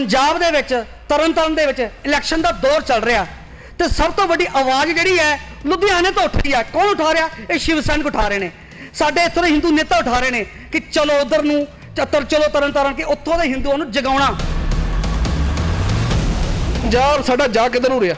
ਪੰਜਾਬ ਦੇ ਵਿੱਚ, ਤਰਨਤਾਰਨ ਦੇ ਵਿੱਚ ਇਲੈਕਸ਼ਨ ਦਾ ਦੌਰ ਚੱਲ ਰਿਹਾ। ਤੇ ਸਭ ਤੋਂ ਵੱਡੀ ਆਵਾਜ਼ ਜਿਹੜੀ ਹੈ, ਲੁਧਿਆਣੇ ਤੋਂ ਉੱਠ ਰਹੀ ਹੈ। ਕੌਣ ਉਠਾ ਰਿਹਾ? ਇਹ ਸ਼ਿਵ ਸੈਨਿਕ ਉਠਾ ਰਹੇ ਨੇ। ਸਾਡੇ ਇੱਥੋਂ ਦੇ ਹਿੰਦੂ ਨੇਤਾ ਉਠਾ ਰਹੇ ਨੇ ਕਿ ਚਲੋ ਉਧਰ ਨੂੰ, ਚੱਤਰ ਚਲੋ ਤਰਨਤਾਰਨ ਕਿ ਉੱਥੋਂ ਦੇ ਹਿੰਦੂਆਂ ਨੂੰ ਜਗਾਉਣਾ। ਪੰਜਾਬ ਸਾਡਾ ਜਾ ਕਿੱਧਰ ਹੋ ਰਿਹਾ?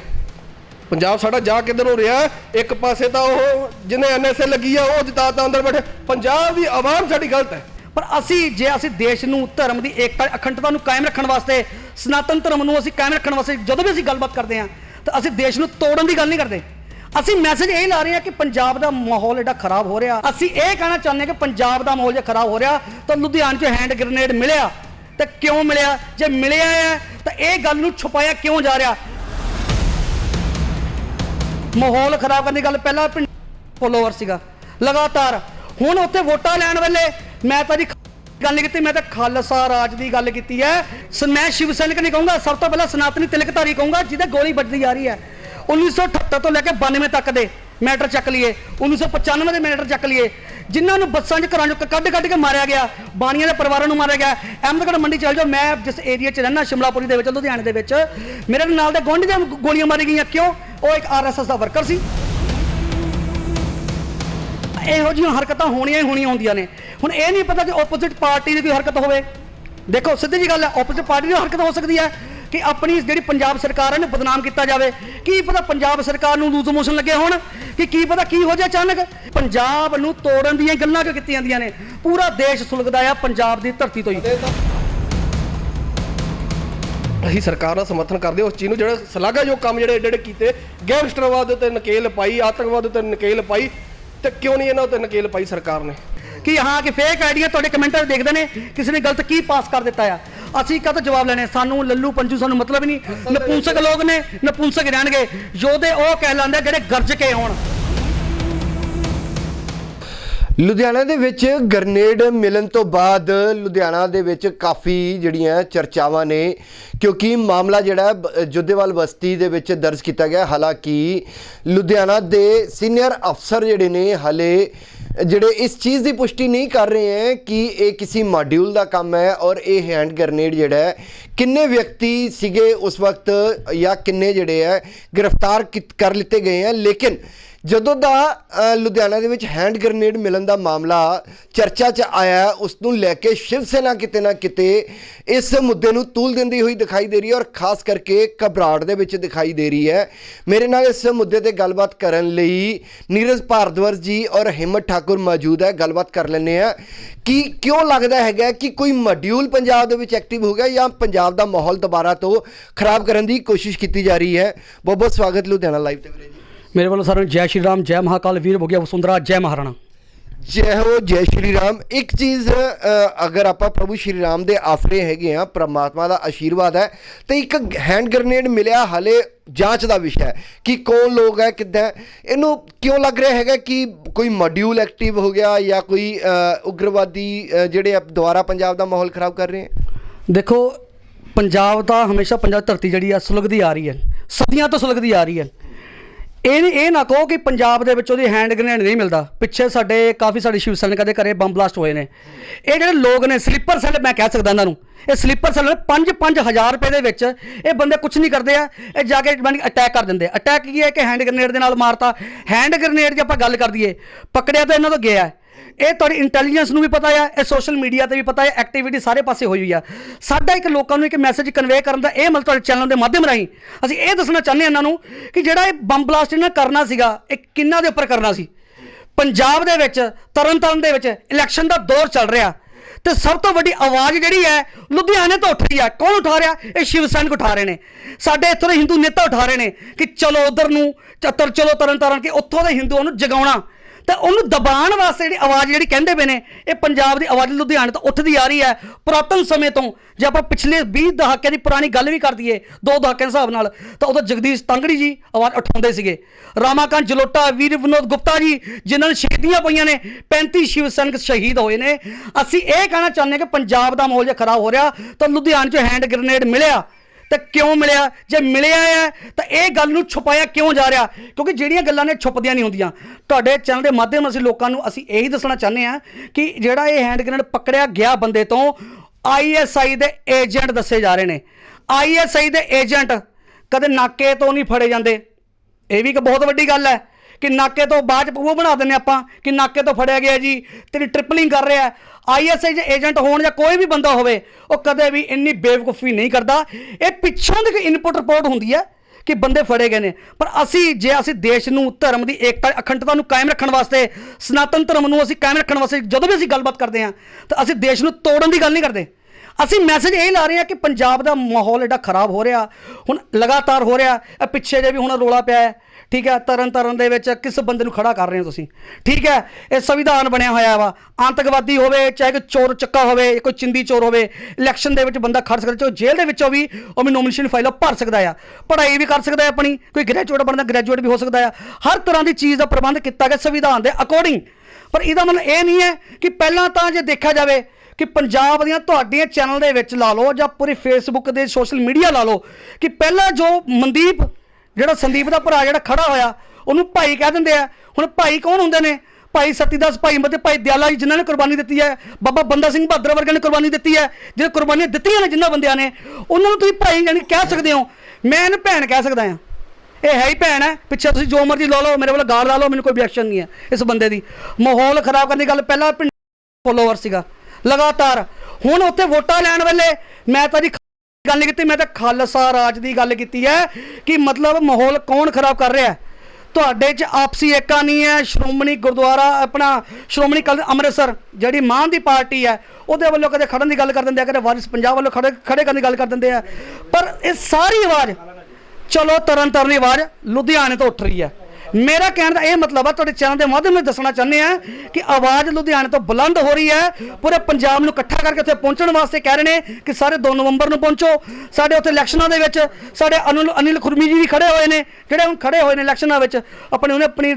ਪੰਜਾਬ ਸਾਡਾ ਜਾ ਕਿੱਧਰ ਹੋ ਰਿਹਾ? ਇੱਕ ਪਾਸੇ ਤਾਂ ਉਹ ਜਿਹਨੇ ਐਨਐਸਏ ਲੱਗੀ ਆ, ਉਹ ਜਤਾਤਾ ਅੰਦਰ ਬੈਠੇ। ਪੰਜਾਬ ਦੀ ਆਵਾਮ ਸਾਡੀ ਗਲਤ ਹੈ। ਪਰ ਅਸੀਂ, ਜੇ ਅਸੀਂ ਦੇਸ਼ ਨੂੰ, ਧਰਮ ਦੀ ਏਕਤਾ, ਅਖੰਡਤਾ ਨੂੰ ਕਾਇਮ ਰੱਖਣ ਵਾਸਤੇ, ਸਨਾਤਨ ਧਰਮ ਨੂੰ ਅਸੀਂ ਕਾਇਮ ਰੱਖਣ ਵਾਸਤੇ ਜਦੋਂ ਵੀ ਅਸੀਂ ਗੱਲਬਾਤ ਕਰਦੇ ਹਾਂ, ਤਾਂ ਅਸੀਂ ਦੇਸ਼ ਨੂੰ ਤੋੜਨ ਦੀ ਗੱਲ ਨਹੀਂ ਕਰਦੇ। ਅਸੀਂ ਮੈਸੇਜ ਇਹ ਲਾ ਰਹੇ ਹਾਂ ਕਿ ਪੰਜਾਬ ਦਾ ਮਾਹੌਲ ਐਡਾ ਖਰਾਬ ਹੋ ਰਿਹਾ। ਅਸੀਂ ਇਹ ਕਹਿਣਾ ਚਾਹੁੰਦੇ ਹਾਂ ਕਿ ਪੰਜਾਬ ਦਾ ਮਾਹੌਲ ਜੇ ਖਰਾਬ ਹੋ ਰਿਹਾ, ਤਾਂ ਲੁਧਿਆਣੇ 'ਚ ਹੈਂਡ ਗ੍ਰੇਨੇਡ ਮਿਲਿਆ। ਤਾਂ ਕਿਉਂ ਮਿਲਿਆ? ਜੇ ਮਿਲਿਆ ਹੈ, ਤਾਂ ਇਹ ਗੱਲ ਨੂੰ ਛੁਪਾਇਆ ਕਿਉਂ ਜਾ ਰਿਹਾ? ਮਾਹੌਲ ਖਰਾਬ ਕਰਨ ਦੀ ਗੱਲ ਪਹਿਲਾਂ ਫੋਲੋਵਰ ਸੀਗਾ। ਲਗਾਤਾਰ। ਹੁਣ ਉੱਥੇ ਵੋਟਾਂ ਲੈਣ ਵੇਲੇ ਮੈਂ ਤਾਂ ਜੀ ਗੱਲ ਕੀਤੀ, ਮੈਂ ਤਾਂ ਖਾਲਸਾ ਰਾਜ ਦੀ ਗੱਲ ਕੀਤੀ ਹੈ। ਸ- ਮੈਂ ਸ਼ਿਵ ਸੈਨਿਕ ਨਹੀਂ ਕਹੂੰਗਾ, ਸਭ ਤੋਂ ਪਹਿਲਾਂ ਸਨਾਤਨੀ ਤਿਲਕਧਾਰੀ ਕਹੂੰਗਾ, ਜਿਹਦੇ ਗੋਲੀ ਵੱਜਦੀ ਜਾ ਰਹੀ ਹੈ। 1978 ਤੋਂ ਲੈ ਕੇ 92 ਤੱਕ ਦੇ ਮੈਟਰ ਚੱਕ ਲਈਏ 1995 ਦੇ ਮੈਟਰ ਚੱਕ ਲਈਏ, ਜਿਨ੍ਹਾਂ ਨੂੰ ਬੱਸਾਂ 'ਚ ਘਰਾਂ 'ਚੋਂ ਕੱਢ ਕੱਢ ਕੇ ਮਾਰਿਆ ਗਿਆ, ਬਾਣੀਆਂ ਦੇ ਪਰਿਵਾਰਾਂ ਨੂੰ ਮਾਰਿਆ ਗਿਆ। ਅਹਿਮਦਗੜ੍ਹ ਮੰਡੀ ਚੱਲ ਜਾਓ, ਮੈਂ ਜਿਸ ਏਰੀਆ 'ਚ ਰਹਿਣਾ ਸ਼ਿਮਲਾਪੁਰੀ ਦੇ ਵਿੱਚ, ਲੁਧਿਆਣੇ ਦੇ ਵਿੱਚ, ਮੇਰੇ ਨਾਲ ਦੇ ਗੁਆਂਢੀਆਂ ਨੂੰ ਗੋਲੀਆਂ ਮਾਰੀ ਗਈਆਂ, ਕਿਉਂ? ਉਹ ਇੱਕ ਆਰਐਸਐਸ ਦਾ ਵਰਕਰ ਸੀ। ਇਹੋ ਜਿਹੀਆਂ ਹਰਕਤਾਂ ਹੋਣੀਆਂ ਹੀ ਹੋਣੀਆਂ ਹੁੰਦੀਆਂ ਨੇ। ਹੁਣ ਇਹ ਨਹੀਂ ਪਤਾ ਕਿ ਆਪੋਜ਼ਿਟ ਪਾਰਟੀ ਦੀ ਕੋਈ ਹਰਕਤ ਹੋਵੇ। ਦੇਖੋ, ਸਿੱਧੀ ਜੀ ਗੱਲ ਹੈ ਆਪੋਜ਼ਿਟ ਪਾਰਟੀ ਦੀ ਹਰਕਤ ਹੋ ਸਕਦੀ ਹੈ ਕਿ ਆਪਣੀ ਜਿਹੜੀ ਪੰਜਾਬ ਸਰਕਾਰ ਹੈ ਬਦਨਾਮ ਕੀਤਾ ਜਾਵੇ। ਕੀ ਪਤਾ ਪੰਜਾਬ ਸਰਕਾਰ ਨੂੰ ਲੂਜ਼ ਮੋਸ਼ਨ ਲੱਗੇ ਹੋਣ? ਕਿ ਕੀ ਪਤਾ ਕੀ ਹੋ ਜਾਏ ਅਚਾਨਕ? ਪੰਜਾਬ ਨੂੰ ਤੋੜਨ ਦੀਆਂ ਗੱਲਾਂ ਕਿਉਂ ਕੀਤੀਆਂ ਜਾਂਦੀਆਂ ਨੇ? ਪੂਰਾ ਦੇਸ਼ ਸੁਲਗਦਾ ਆ ਪੰਜਾਬ ਦੀ ਧਰਤੀ ਤੋਂ ਹੀ। ਅਸੀਂ ਸਰਕਾਰ ਦਾ ਸਮਰਥਨ ਕਰਦੇ ਹਾਂ, ਉਸ ਚੀਜ਼ ਨੂੰ ਜਿਹੜਾ ਸ਼ਲਾਘਾਯੋਗ ਕੰਮ ਜਿਹੜੇ ਏਡੇ ਏਡੇ ਕੀਤੇ, ਗੈਂਗਸਟਰਵਾਦ ਤੇ ਨਕੇਲ ਪਾਈ, ਆਤੰਕਵਾਦ ਤੇ ਨਕੇਲ ਪਾਈ ਤੇ ਕਿਉਂ ਨਹੀਂ ਇਹਨਾਂ ਉੱਤੇ ਨਕੇਲ ਪਾਈ ਸਰਕਾਰ ਨੇ? ਕਿ ਹਾਂ ਕਿ ਫੇਕ ਆਈਡੀਆ ਤੁਹਾਡੇ ਕਮੈਂਟਰ ਦੇਖਦੇ ਨੇ ਕਿਸੇ ਨੇ ਗਲਤ ਕੀ ਪਾਸ ਕਰ ਦਿੱਤਾ ਆ? ਅਸੀਂ ਕਦ ਜਵਾਬ ਲੈਣੇ? ਸਾਨੂੰ ਲੱਲੂ ਪੰਜੂ ਸਾਨੂੰ ਮਤਲਬ ਹੀ ਨਹੀਂ। ਨਪੁੰਸਕ ਲੋਕ ਨੇ ਨਪੁੰਸਕ ਰਹਿਣਗੇ। ਯੋਧੇ ਉਹ ਕਹਿਲਾਂਦੇ ਜਿਹੜੇ ਗਰਜ ਕੇ ਆਉਣ। ਲੁਧਿਆਣਾ ਦੇ ਵਿੱਚ ਗਰਨੇਡ ਮਿਲਣ ਤੋਂ ਬਾਅਦ ਲੁਧਿਆਣਾ ਦੇ ਵਿੱਚ ਕਾਫੀ ਜਿਹੜੀਆਂ ਚਰਚਾਵਾਂ ਨੇ, ਕਿਉਂਕਿ ਮਾਮਲਾ ਜਿਹੜਾ ਹੈ ਬ- ਜੁੱਧੇਵਾਲ ਬਸਤੀ ਦੇ ਵਿੱਚ ਦਰਜ ਕੀਤਾ ਗਿਆ। ਹਾਲਾਂਕਿ ਲੁਧਿਆਣਾ ਦੇ ਸੀਨੀਅਰ ਅਫਸਰ ਜਿਹੜੇ ਨੇ, ਹਲੇ ਜਿਹੜੇ ਇਸ ਚੀਜ਼ ਦੀ ਪੁਸ਼ਟੀ ਨਹੀਂ ਕਰ ਰਹੇ ਹੈ ਕਿ ਇਹ ਕਿਸੇ ਮਾਡਿਊਲ ਦਾ ਕੰਮ ਹੈ ਔਰ ਇਹ ਹੈਂਡ ਗ੍ਰਨੇਡ ਜਿਹੜਾ ਕਿੰਨੇ ਵਿਅਕਤੀ ਸੀਗੇ ਉਸ ਵਕਤ ਜਾਂ ਕਿੰਨੇ ਜਿਹੜੇ ਹੈ, ਗ੍ਰਿਫਤਾਰ ਕੀਤ- ਕਰ ਲਿੱਤੇ ਗਏ ਹੈ। ਲੇਕਿਨ ਜਦੋਂ ਦਾ ਲੁਧਿਆਣਾ ਦੇ ਵਿੱਚ ਹੈਂਡ ਗ੍ਰਨੇਡ ਮਿਲਣ ਦਾ ਮਾਮਲਾ ਚਰਚਾ 'ਚ ਆਇਆ ਉਸ ਨੂੰ ਲੈ ਕੇ ਸ਼ਿਵ ਸੈਨਾ ਕਿਤੇ ਨਾ ਕਿਤੇ ਇਸ ਮੁੱਦੇ ਨੂੰ ਤੂਲ ਦਿੰਦੀ ਹੋਈ ਦਿਖਾਈ ਦੇ ਰਹੀ ਹੈ ਔਰ ਖਾਸ ਕਰਕੇ ਘਬਰਾਹਟ ਦੇ ਵਿੱਚ ਦਿਖਾਈ ਦੇ ਰਹੀ ਹੈ। ਮੇਰੇ ਨਾਲ ਇਸ ਮੁੱਦੇ ਤੇ ਗੱਲਬਾਤ ਕਰਨ ਲਈ ਨੀਰਜ ਭਾਰਦਵਰ ਜੀ ਔਰ ਹਿੰਮਤ ਠਾਕੁਰ ਮੌਜੂਦ ਹੈ। ਗੱਲਬਾਤ ਕਰ ਲੈਂਦੇ ਆ ਕਿ ਕਿਉਂ ਲੱਗਦਾ ਹੈਗਾ ਕਿ ਕੋਈ ਮੋਡਿਊਲ ਪੰਜਾਬ ਦੇ ਵਿੱਚ ਐਕਟਿਵ ਹੋ ਗਿਆ ਜਾਂ ਪੰਜਾਬ ਦਾ ਮਾਹੌਲ ਦੁਬਾਰਾ ਤੋਂ ਖਰਾਬ ਕਰਨ ਦੀ ਕੋਸ਼ਿਸ਼ ਕੀਤੀ ਜਾ ਰਹੀ ਹੈ। ਬਹੁਤ ਬਹੁਤ ਸਵਾਗਤ ਲੁਧਿਆਣਾ ਲਾਈਵ ਤੇ ਵੀਰੇ ਜੀ। ਮੇਰੇ ਵੱਲੋਂ ਸਾਰਿਆਂ ਨੂੰ ਜੈ ਸ਼੍ਰੀ ਰਾਮ ਜੈ ਮਹਾਕਾਲ ਵੀਰ ਹੋ ਗਿਆ ਵਸੁੰਧਰਾ ਜੈ ਮਹਾਰਾਣਾ। ਜੈ ਹੋ ਜੈ ਸ਼੍ਰੀ ਰਾਮ। ਇੱਕ ਚੀਜ਼ ਅਗਰ ਆਪਾਂ ਪ੍ਰਭੂ ਸ਼੍ਰੀ ਰਾਮ ਦੇ ਆਸਰੇ ਹੈਗੇ ਆ ਪ੍ਰਮਾਤਮਾ ਦਾ ਆਸ਼ੀਰਵਾਦ ਹੈ ਤੇ ਇੱਕ ਹੈਂਡ ਗ੍ਰਨੇਡ ਮਿਲਿਆ ਹਲੇ ਜਾਂਚ ਦਾ ਵਿਸ਼ਾ ਹੈ ਕਿ ਕੌਣ ਲੋਕ ਹੈ ਕਿੱਦਾਂ। ਇਹਨੂੰ ਕਿਉਂ ਲੱਗ ਰਿਹਾ ਹੈਗਾ ਕਿ ਕੋਈ ਮੋਡਿਊਲ ਐਕਟਿਵ ਹੋ ਗਿਆ ਜਾਂ ਕੋਈ ਉਗਰਵਾਦੀ ਜਿਹੜੇ ਦੁਆਰਾ ਪੰਜਾਬ ਦਾ ਮਾਹੌਲ ਖਰਾਬ ਕਰ ਰਹੇ ਹੈ? ਦੇਖੋ ਪੰਜਾਬ ਦਾ ਹਮੇਸ਼ਾ ਪੰਜਾਬ ਧਰਤੀ ਜਿਹੜੀ ਆ ਸੁਲਗਦੀ ਆ ਰਹੀ ਹੈ। ਸਦੀਆਂ ਤੋਂ ਸੁਲਗਦੀ ਆ ਰਹੀ ਹੈ। ਇਹ ਇਹ ਨਾ ਕਹੋ ਕਿ ਪੰਜਾਬ ਦੇ ਵਿੱਚ ਉਹਦੀ ਹੈਂਡ ਗ੍ਰੇਨੇਡ ਨਹੀਂ ਮਿਲਦਾ। ਪਿੱਛੇ ਸਾਡੇ, ਕਾਫੀ ਸਾਡੇ ਸ਼ਿਵ ਸੈਨਿਕਾਂ ਦੇ ਘਰੇ ਬੰਬ ਬਲਾਸਟ ਹੋਏ ਨੇ। ਇਹ ਜਿਹੜੇ ਲੋਕ ਨੇ ਸਲੀਪਰ ਸੈੱਲ ਮੈਂ ਕਹਿ ਸਕਦਾ ਇਹਨਾਂ ਨੂੰ, ਇਹ ਸਲੀਪਰ ਸੈੱਲ 5-5000 ਰੁਪਏ ਦੇ ਵਿੱਚ ਇਹ ਬੰਦੇ ਕੁਝ ਨਹੀਂ ਕਰਦੇ ਆ, ਇਹ ਜਾ ਕੇ ਅਟੈਕ ਕਰ ਦਿੰਦੇ ਅਟੈਕ ਕੀ ਹੈ? ਕਿ ਹੈਂਡ ਗ੍ਰੇਨੇਡ ਦੇ ਨਾਲ ਮਾਰਤਾ। ਹੈਂਡ ਗ੍ਰੇਨੇਡ ਜੇ ਆਪਾਂ ਗੱਲ ਕਰ ਦਈਏ, ਪਕੜਿਆ ਤਾਂ ਇਹਨਾਂ ਤੋਂ ਗਿਆ ਇਹ ਤੁਹਾਡੀ ਇੰਟੈਲੀਜੈਂਸ ਨੂੰ ਵੀ ਪਤਾ ਆ, ਇਹ ਸੋਸ਼ਲ ਮੀਡੀਆ ਤੇ ਵੀ ਪਤਾ ਹੈ ਐਕਟੀਵਿਟੀ ਸਾਰੇ ਪਾਸੇ ਹੋਈ ਹੋਈ ਆ। ਸਾਡਾ ਇੱਕ ਲੋਕਾਂ ਨੂੰ ਇੱਕ ਮੈਸੇਜ ਕਨਵੇ ਕਰਨ ਦਾ ਇਹ ਮਤਲਬ ਤੁਹਾਡੇ ਚੈਨਲ ਦੇ ਮਾਧਿਅਮ ਰਾਹੀਂ। ਅਸੀਂ ਇਹ ਦੱਸਣਾ ਚਾਹੁੰਦੇ ਹਾਂ ਇਹਨਾਂ ਨੂੰ ਕਿ ਜਿਹੜਾ ਇਹ ਬੰਬ ਬਲਾਸਟ ਇਹਨਾਂ ਕਰਨਾ ਸੀਗਾ, ਇਹ ਕਿੰਨਾ ਦੇ ਉੱਪਰ ਕਰਨਾ ਸੀ? ਪੰਜਾਬ ਦੇ ਵਿੱਚ, ਤਰਨਤਾਰਨ ਦੇ ਵਿੱਚ ਇਲੈਕਸ਼ਨ ਦਾ ਦੌਰ ਚੱਲ ਰਿਹਾ। ਤੇ ਸਭ ਤੋਂ ਵੱਡੀ ਆਵਾਜ਼ ਜਿਹੜੀ ਹੈ, ਲੁਧਿਆਣੇ ਤੋਂ ਉੱਠ ਰਹੀ ਹੈ। ਕੌਣ ਉਠਾ ਰਿਹਾ? ਇਹ ਸ਼ਿਵ ਸੈਨਿਕ ਉਠਾ ਰਹੇ ਨੇ। ਸਾਡੇ ਇੱਥੋਂ ਦੇ ਹਿੰਦੂ ਨੇਤਾ ਉਠਾ ਰਹੇ ਨੇ ਕਿ ਚਲੋ ਉਧਰ ਨੂੰ, ਚੱਤਰ ਚਲੋ ਤਰਨ ਤਾਰਨ ਕਿ ਉੱਥੋਂ ਦੇ ਹਿੰਦੂਆਂ ਨੂੰ ਜਗਾਉਣਾ। ਤਾਂ ਉਹਨੂੰ ਦਬਾਉਣ ਵਾਸਤੇ ਜਿਹੜੀ ਆਵਾਜ਼ ਜਿਹੜੀ ਕਹਿੰਦੇ ਪਏ ਨੇ, ਇਹ ਪੰਜਾਬ ਦੀ ਆਵਾਜ਼ ਲੁਧਿਆਣੇ ਤੋਂ ਉੱਠਦੀ ਆ ਰਹੀ ਹੈ ਪੁਰਾਤਨ ਸਮੇਂ ਤੋਂ। ਜੇ ਆਪਾਂ ਪਿਛਲੇ 20 ਦਹਾਕਿਆਂ ਦੀ ਪੁਰਾਣੀ ਗੱਲ ਵੀ ਕਰ ਦਈਏ, ਦੋ ਦਹਾਕਿਆਂ ਦੇ ਹਿਸਾਬ ਨਾਲ, ਤਾਂ ਉਦੋਂ ਜਗਦੀਸ਼ ਤੰਗੜੀ ਜੀ ਆਵਾਜ਼ ਉਠਾਉਂਦੇ ਸੀਗੇ। ਰਾਮਾਕਾਂਤ ਜਲੋਟਾ, ਵੀਰ ਵਿਨੋਦ ਗੁਪਤਾ ਜੀ, ਜਿਨ੍ਹਾਂ ਨੂੰ ਸ਼ਹੀਦੀਆਂ ਪਈਆਂ ਨੇ 35 ਸ਼ਿਵ ਸੈਨਿਕ ਸ਼ਹੀਦ ਹੋਏ ਨੇ। ਅਸੀਂ ਇਹ ਕਹਿਣਾ ਚਾਹੁੰਦੇ ਹਾਂ ਕਿ ਪੰਜਾਬ ਦਾ ਮਾਹੌਲ ਜੇ ਖਰਾਬ ਹੋ ਰਿਹਾ, ਤਾਂ ਲੁਧਿਆਣੇ 'ਚ ਹੈਂਡ ਗ੍ਰੇਨੇਡ ਮਿਲਿਆ। ਤੇ ਕਿਉਂ ਮਿਲਿਆ? ਜੇ ਮਿਲਿਆ ਹੈ, ਤਾਂ ਇਹ ਗੱਲ ਨੂੰ ਛੁਪਾਇਆ ਕਿਉਂ ਜਾ ਰਿਹਾ? ਕਿਉਂਕਿ ਜਿਹੜੀਆਂ ਗੱਲਾਂ ਨੇ ਛੁਪਦੀਆਂ ਨਹੀਂ ਹੁੰਦੀਆਂ। ਤੁਹਾਡੇ ਚੈਨਲ ਦੇ ਮਾਧਿਅਮ ਅਸੀਂ ਲੋਕਾਂ ਨੂੰ ਅਸੀਂ ਇਹੀ ਦੱਸਣਾ ਚਾਹੁੰਦੇ ਆ ਕਿ ਜਿਹੜਾ ਇਹ ਹੈਂਡ ਗ੍ਰੇਨੇਡ ਪਕੜਿਆ ਗਿਆ ਬੰਦੇ ਤੋਂ ਆਈਐਸਆਈ ਦੇ ਏਜੰਟ ਦੱਸੇ ਜਾ ਰਹੇ ਨੇ। ਆਈਐਸਆਈ ਦੇ ਏਜੰਟ ਕਦੇ ਨਾਕੇ ਤੋਂ ਨਹੀਂ ਫੜੇ ਜਾਂਦੇ। ਇਹ ਵੀ ਇੱਕ ਬਹੁਤ ਵੱਡੀ ਗੱਲ ਹੈ। ਕਿ ਨਾਕੇ ਤੋਂ ਬਾਅਦ 'ਚ ਉਹ ਬਣਾ ਦਿੰਦੇ ਆਪਾਂ ਕਿ ਨਾਕੇ ਤੋਂ ਫੜਿਆ ਗਿਆ ਜੀ, ਤੇਰੀ ਟ੍ਰਿਪਲਿੰਗ ਕਰ ਰਿਹਾ ਆਈਐਸਆਈ ਦੇ ਏਜੰਟ ਹੋਣ ਜਾਂ ਕੋਈ ਵੀ ਬੰਦਾ ਹੋਵੇ, ਉਹ ਕਦੇ ਵੀ ਇੰਨੀ ਬੇਵਕੂਫੀ ਨਹੀਂ ਕਰਦਾ। ਇਹ ਪਿੱਛੋਂ ਦੀ ਇਨਪੁਟ ਰਿਪੋਰਟ ਹੁੰਦੀ ਹੈ ਕਿ ਬੰਦੇ ਫੜੇ ਗਏ ਨੇ। ਪਰ ਅਸੀਂ, ਜੇ ਅਸੀਂ ਦੇਸ਼ ਨੂੰ, ਧਰਮ ਦੀ ਏਕਤਾ, ਅਖੰਡਤਾ ਨੂੰ ਕਾਇਮ ਰੱਖਣ ਵਾਸਤੇ, ਸਨਾਤਨ ਧਰਮ ਨੂੰ ਅਸੀਂ ਕਾਇਮ ਰੱਖਣ ਵਾਸਤੇ ਜਦੋਂ ਵੀ ਅਸੀਂ ਗੱਲਬਾਤ ਕਰਦੇ ਹਾਂ, ਤਾਂ ਅਸੀਂ ਦੇਸ਼ ਨੂੰ ਤੋੜਨ ਦੀ ਗੱਲ ਨਹੀਂ ਕਰਦੇ। ਅਸੀਂ ਮੈਸੇਜ ਇਹ ਲਾ ਰਹੇ ਹਾਂ ਕਿ ਪੰਜਾਬ ਦਾ ਮਾਹੌਲ ਐਡਾ ਖਰਾਬ ਹੋ ਰਿਹਾ, ਹੁਣ ਲਗਾਤਾਰ ਹੋ ਰਿਹਾ, ਇਹ ਪਿੱਛੇ ਜੇ ਵੀ ਹੁਣ ਰੋਲਾ ਪਿਆ ਹੈ, ਠੀਕ ਹੈ, ਤਰਨ ਤਰਨ ਦੇ ਵਿੱਚ ਕਿਸ ਬੰਦੇ ਨੂੰ ਖੜਾ ਕਰ ਰਹੇ ਹੋ ਤੁਸੀਂ? ਠੀਕ ਹੈ, ਇਹ ਸੰਵਿਧਾਨ ਬਣਿਆ ਹੋਇਆ ਵਾ, ਆਤੰਕਵਾਦੀ ਹੋਵੇ, ਚਾਹੇ ਕੋਈ ਚੋਰ ਚੱਕਾ ਹੋਵੇ, ਕੋਈ ਚਿੰਦੀ ਚੋਰ ਹੋਵੇ ਇਲੈਕਸ਼ਨ ਦੇ ਵਿੱਚ ਬੰਦਾ ਖੜ ਸਕਦਾ, ਚਾਹੇ ਜੇਲ੍ਹ ਦੇ ਵਿੱਚੋਂ ਵੀ ਉਹ ਵੀ ਨੋਮੀਨੇਸ਼ਨ ਫਾਈਲ ਭਰ ਸਕਦਾ ਆ, ਪੜ੍ਹਾਈ ਵੀ ਕਰ ਸਕਦਾ ਆਪਣੀ, ਕੋਈ ਗ੍ਰੈਜੂਏਟ ਬਣਦਾ ਗ੍ਰੈਜੂਏਟ ਵੀ ਹੋ ਸਕਦਾ ਆ, ਹਰ ਤਰ੍ਹਾਂ ਦੀ ਚੀਜ਼ ਦਾ ਪ੍ਰਬੰਧ ਕੀਤਾ ਗਿਆ ਸੰਵਿਧਾਨ ਦੇ ਅਕੋਰਡਿੰਗ ਪਰ ਇਹਦਾ ਮਤਲਬ ਇਹ ਨਹੀਂ ਹੈ ਕਿ ਪਹਿਲਾਂ ਤਾਂ ਜੇ ਦੇਖਿਆ ਜਾਵੇ ਕਿ ਪੰਜਾਬ ਦੀਆਂ ਤੁਹਾਡੇ ਚੈਨਲ ਦੇ ਵਿੱਚ ਲਾ ਲਓ ਜਾਂ ਪੂਰੇ ਫੇਸਬੁੱਕ ਦੇ ਸੋਸ਼ਲ ਮੀਡੀਆ ਲਾ ਲਓ ਕਿ ਪਹਿਲਾਂ ਜੋ ਮਨਦੀਪ, ਜਿਹੜਾ ਸੰਦੀਪ ਦਾ ਭਰਾ ਜਿਹੜਾ ਖੜਾ ਹੋਇਆ, ਉਹਨੂੰ ਭਾਈ ਕਹਿ ਦਿੰਦੇ ਆ। ਹੁਣ ਭਾਈ ਕੌਣ ਹੁੰਦੇ ਨੇ? ਭਾਈ ਸਤੀਦਾਸ, ਭਾਈ ਮਤੇ ਭਾਈ ਦਿਆਲਾ ਜੀ, ਜਿਨ੍ਹਾਂ ਨੇ ਕੁਰਬਾਨੀ ਦਿੱਤੀ ਹੈ। ਬਾਬਾ ਬੰਦਾ ਸਿੰਘ ਬਹਾਦਰ ਵਰਗਿਆਂ ਨੇ ਕੁਰਬਾਨੀ ਦਿੱਤੀ ਹੈ। ਜਿਹੜੇ ਕੁਰਬਾਨੀਆਂ ਦਿੱਤੀਆਂ ਨੇ ਜਿਨ੍ਹਾਂ ਬੰਦਿਆਂ ਨੇ, ਉਹਨਾਂ ਨੂੰ ਤੁਸੀਂ ਭਾਈ ਜਾਨੀ ਕਹਿ ਸਕਦੇ ਹੋ। ਮੈਂ ਇਹਨੂੰ ਭੈਣ ਕਹਿ ਸਕਦਾ ਹਾਂ। ਇਹ ਹੈ ਹੀ ਭੈਣ ਹੈ। ਪਿੱਛੇ ਤੁਸੀਂ ਜੋ ਮਰਜ਼ੀ ਲਾ ਲਓ, ਮੇਰੇ ਵੱਲ ਗਾਲ ਲਾ ਲਓ, ਮੈਨੂੰ ਕੋਈ objection ਨਹੀਂ ਹੈ ਇਸ ਬੰਦੇ ਦੀ। ਮਾਹੌਲ ਖਰਾਬ ਕਰਨ ਦੀ ਗੱਲ, ਪਹਿਲਾਂ ਪਿੰਡ ਫੋਲੋਵਰ ਸੀਗਾ। ਲਗਾਤਾਰ। ਹੁਣ ਉੱਥੇ ਵੋਟਾਂ ਲੈਣ ਵੇਲੇ ਮੈਂ ਤਾਂ ਜੀ ਗੱਲ ਨਹੀਂ ਕੀਤੀ, ਮੈਂ ਤਾਂ ਖਾਲਸਾ ਰਾਜ ਦੀ ਗੱਲ ਕੀਤੀ ਹੈ ਕਿ ਮਤਲਬ ਮਾਹੌਲ ਕੌਣ ਖਰਾਬ ਕਰ ਰਿਹਾ ਹੈ? ਤੁਹਾਡੇ 'ਚ ਆਪਸੀ ਏਕਾ ਨਹੀਂ ਹੈ, ਸ਼੍ਰੋਮਣੀ ਗੁਰਦੁਆਰਾ, ਆਪਣਾ ਸ਼੍ਰੋਮਣੀ ਕਲ ਅੰਮ੍ਰਿਤਸਰ, ਜਿਹੜੀ ਮਾਨ ਦੀ ਪਾਰਟੀ ਹੈ, ਉਹਦੇ ਵੱਲੋਂ ਕਦੇ ਖੜਨ ਦੀ ਗੱਲ ਕਰ ਦਿੰਦੇ ਆ, ਕਦੇ ਵਾਰਿਸ ਪੰਜਾਬ ਵੱਲੋਂ ਖੜੇ ਖੜੇ ਕਰਨ ਦੀ ਗੱਲ ਕਰ ਦਿੰਦੇ ਆ। ਪਰ ਇਹ ਸਾਰੀ ਆਵਾਜ਼, ਚਲੋ ਤਰਨ ਤਾਰਨ ਆਵਾਜ਼ ਲੁਧਿਆਣੇ ਤੋਂ ਉੱਠ ਰਹੀ ਹੈ। ਮੇਰਾ ਕਹਿਣ ਦਾ ਇਹ ਮਤਲਬ ਆ, ਤੁਹਾਡੇ ਚੈਨਲ ਦੇ ਮਾਧਿਅਮ ਨਾਲ ਦੱਸਣਾ ਚਾਹੁੰਦੇ ਆ ਕਿ ਆਵਾਜ਼ ਲੁਧਿਆਣੇ ਤੋਂ ਬੁਲੰਦ ਹੋ ਰਹੀ ਹੈ। ਪੂਰੇ ਪੰਜਾਬ ਨੂੰ ਇਕੱਠਾ ਕਰਕੇ ਉੱਥੇ ਪਹੁੰਚਣ ਵਾਸਤੇ ਕਹਿ ਰਹੇ ਨੇ ਕਿ ਸਾਰੇ 2 ਨਵੰਬਰ ਨੂੰ ਪਹੁੰਚੋ। ਸਾਡੇ ਉੱਥੇ ਇਲੈਕਸ਼ਨਾਂ ਦੇ ਵਿੱਚ ਸਾਡੇ ਅਨਿਲ ਅਨਿਲ ਖੁਰਮੀ ਜੀ ਵੀ ਖੜੇ ਹੋਏ ਨੇ, ਜਿਹੜੇ ਹੁਣ ਖੜੇ ਹੋਏ ਨੇ ਇਲੈਕਸ਼ਨਾਂ ਵਿੱਚ। ਆਪਣੇ ਉਹਨੇ ਆਪਣੀ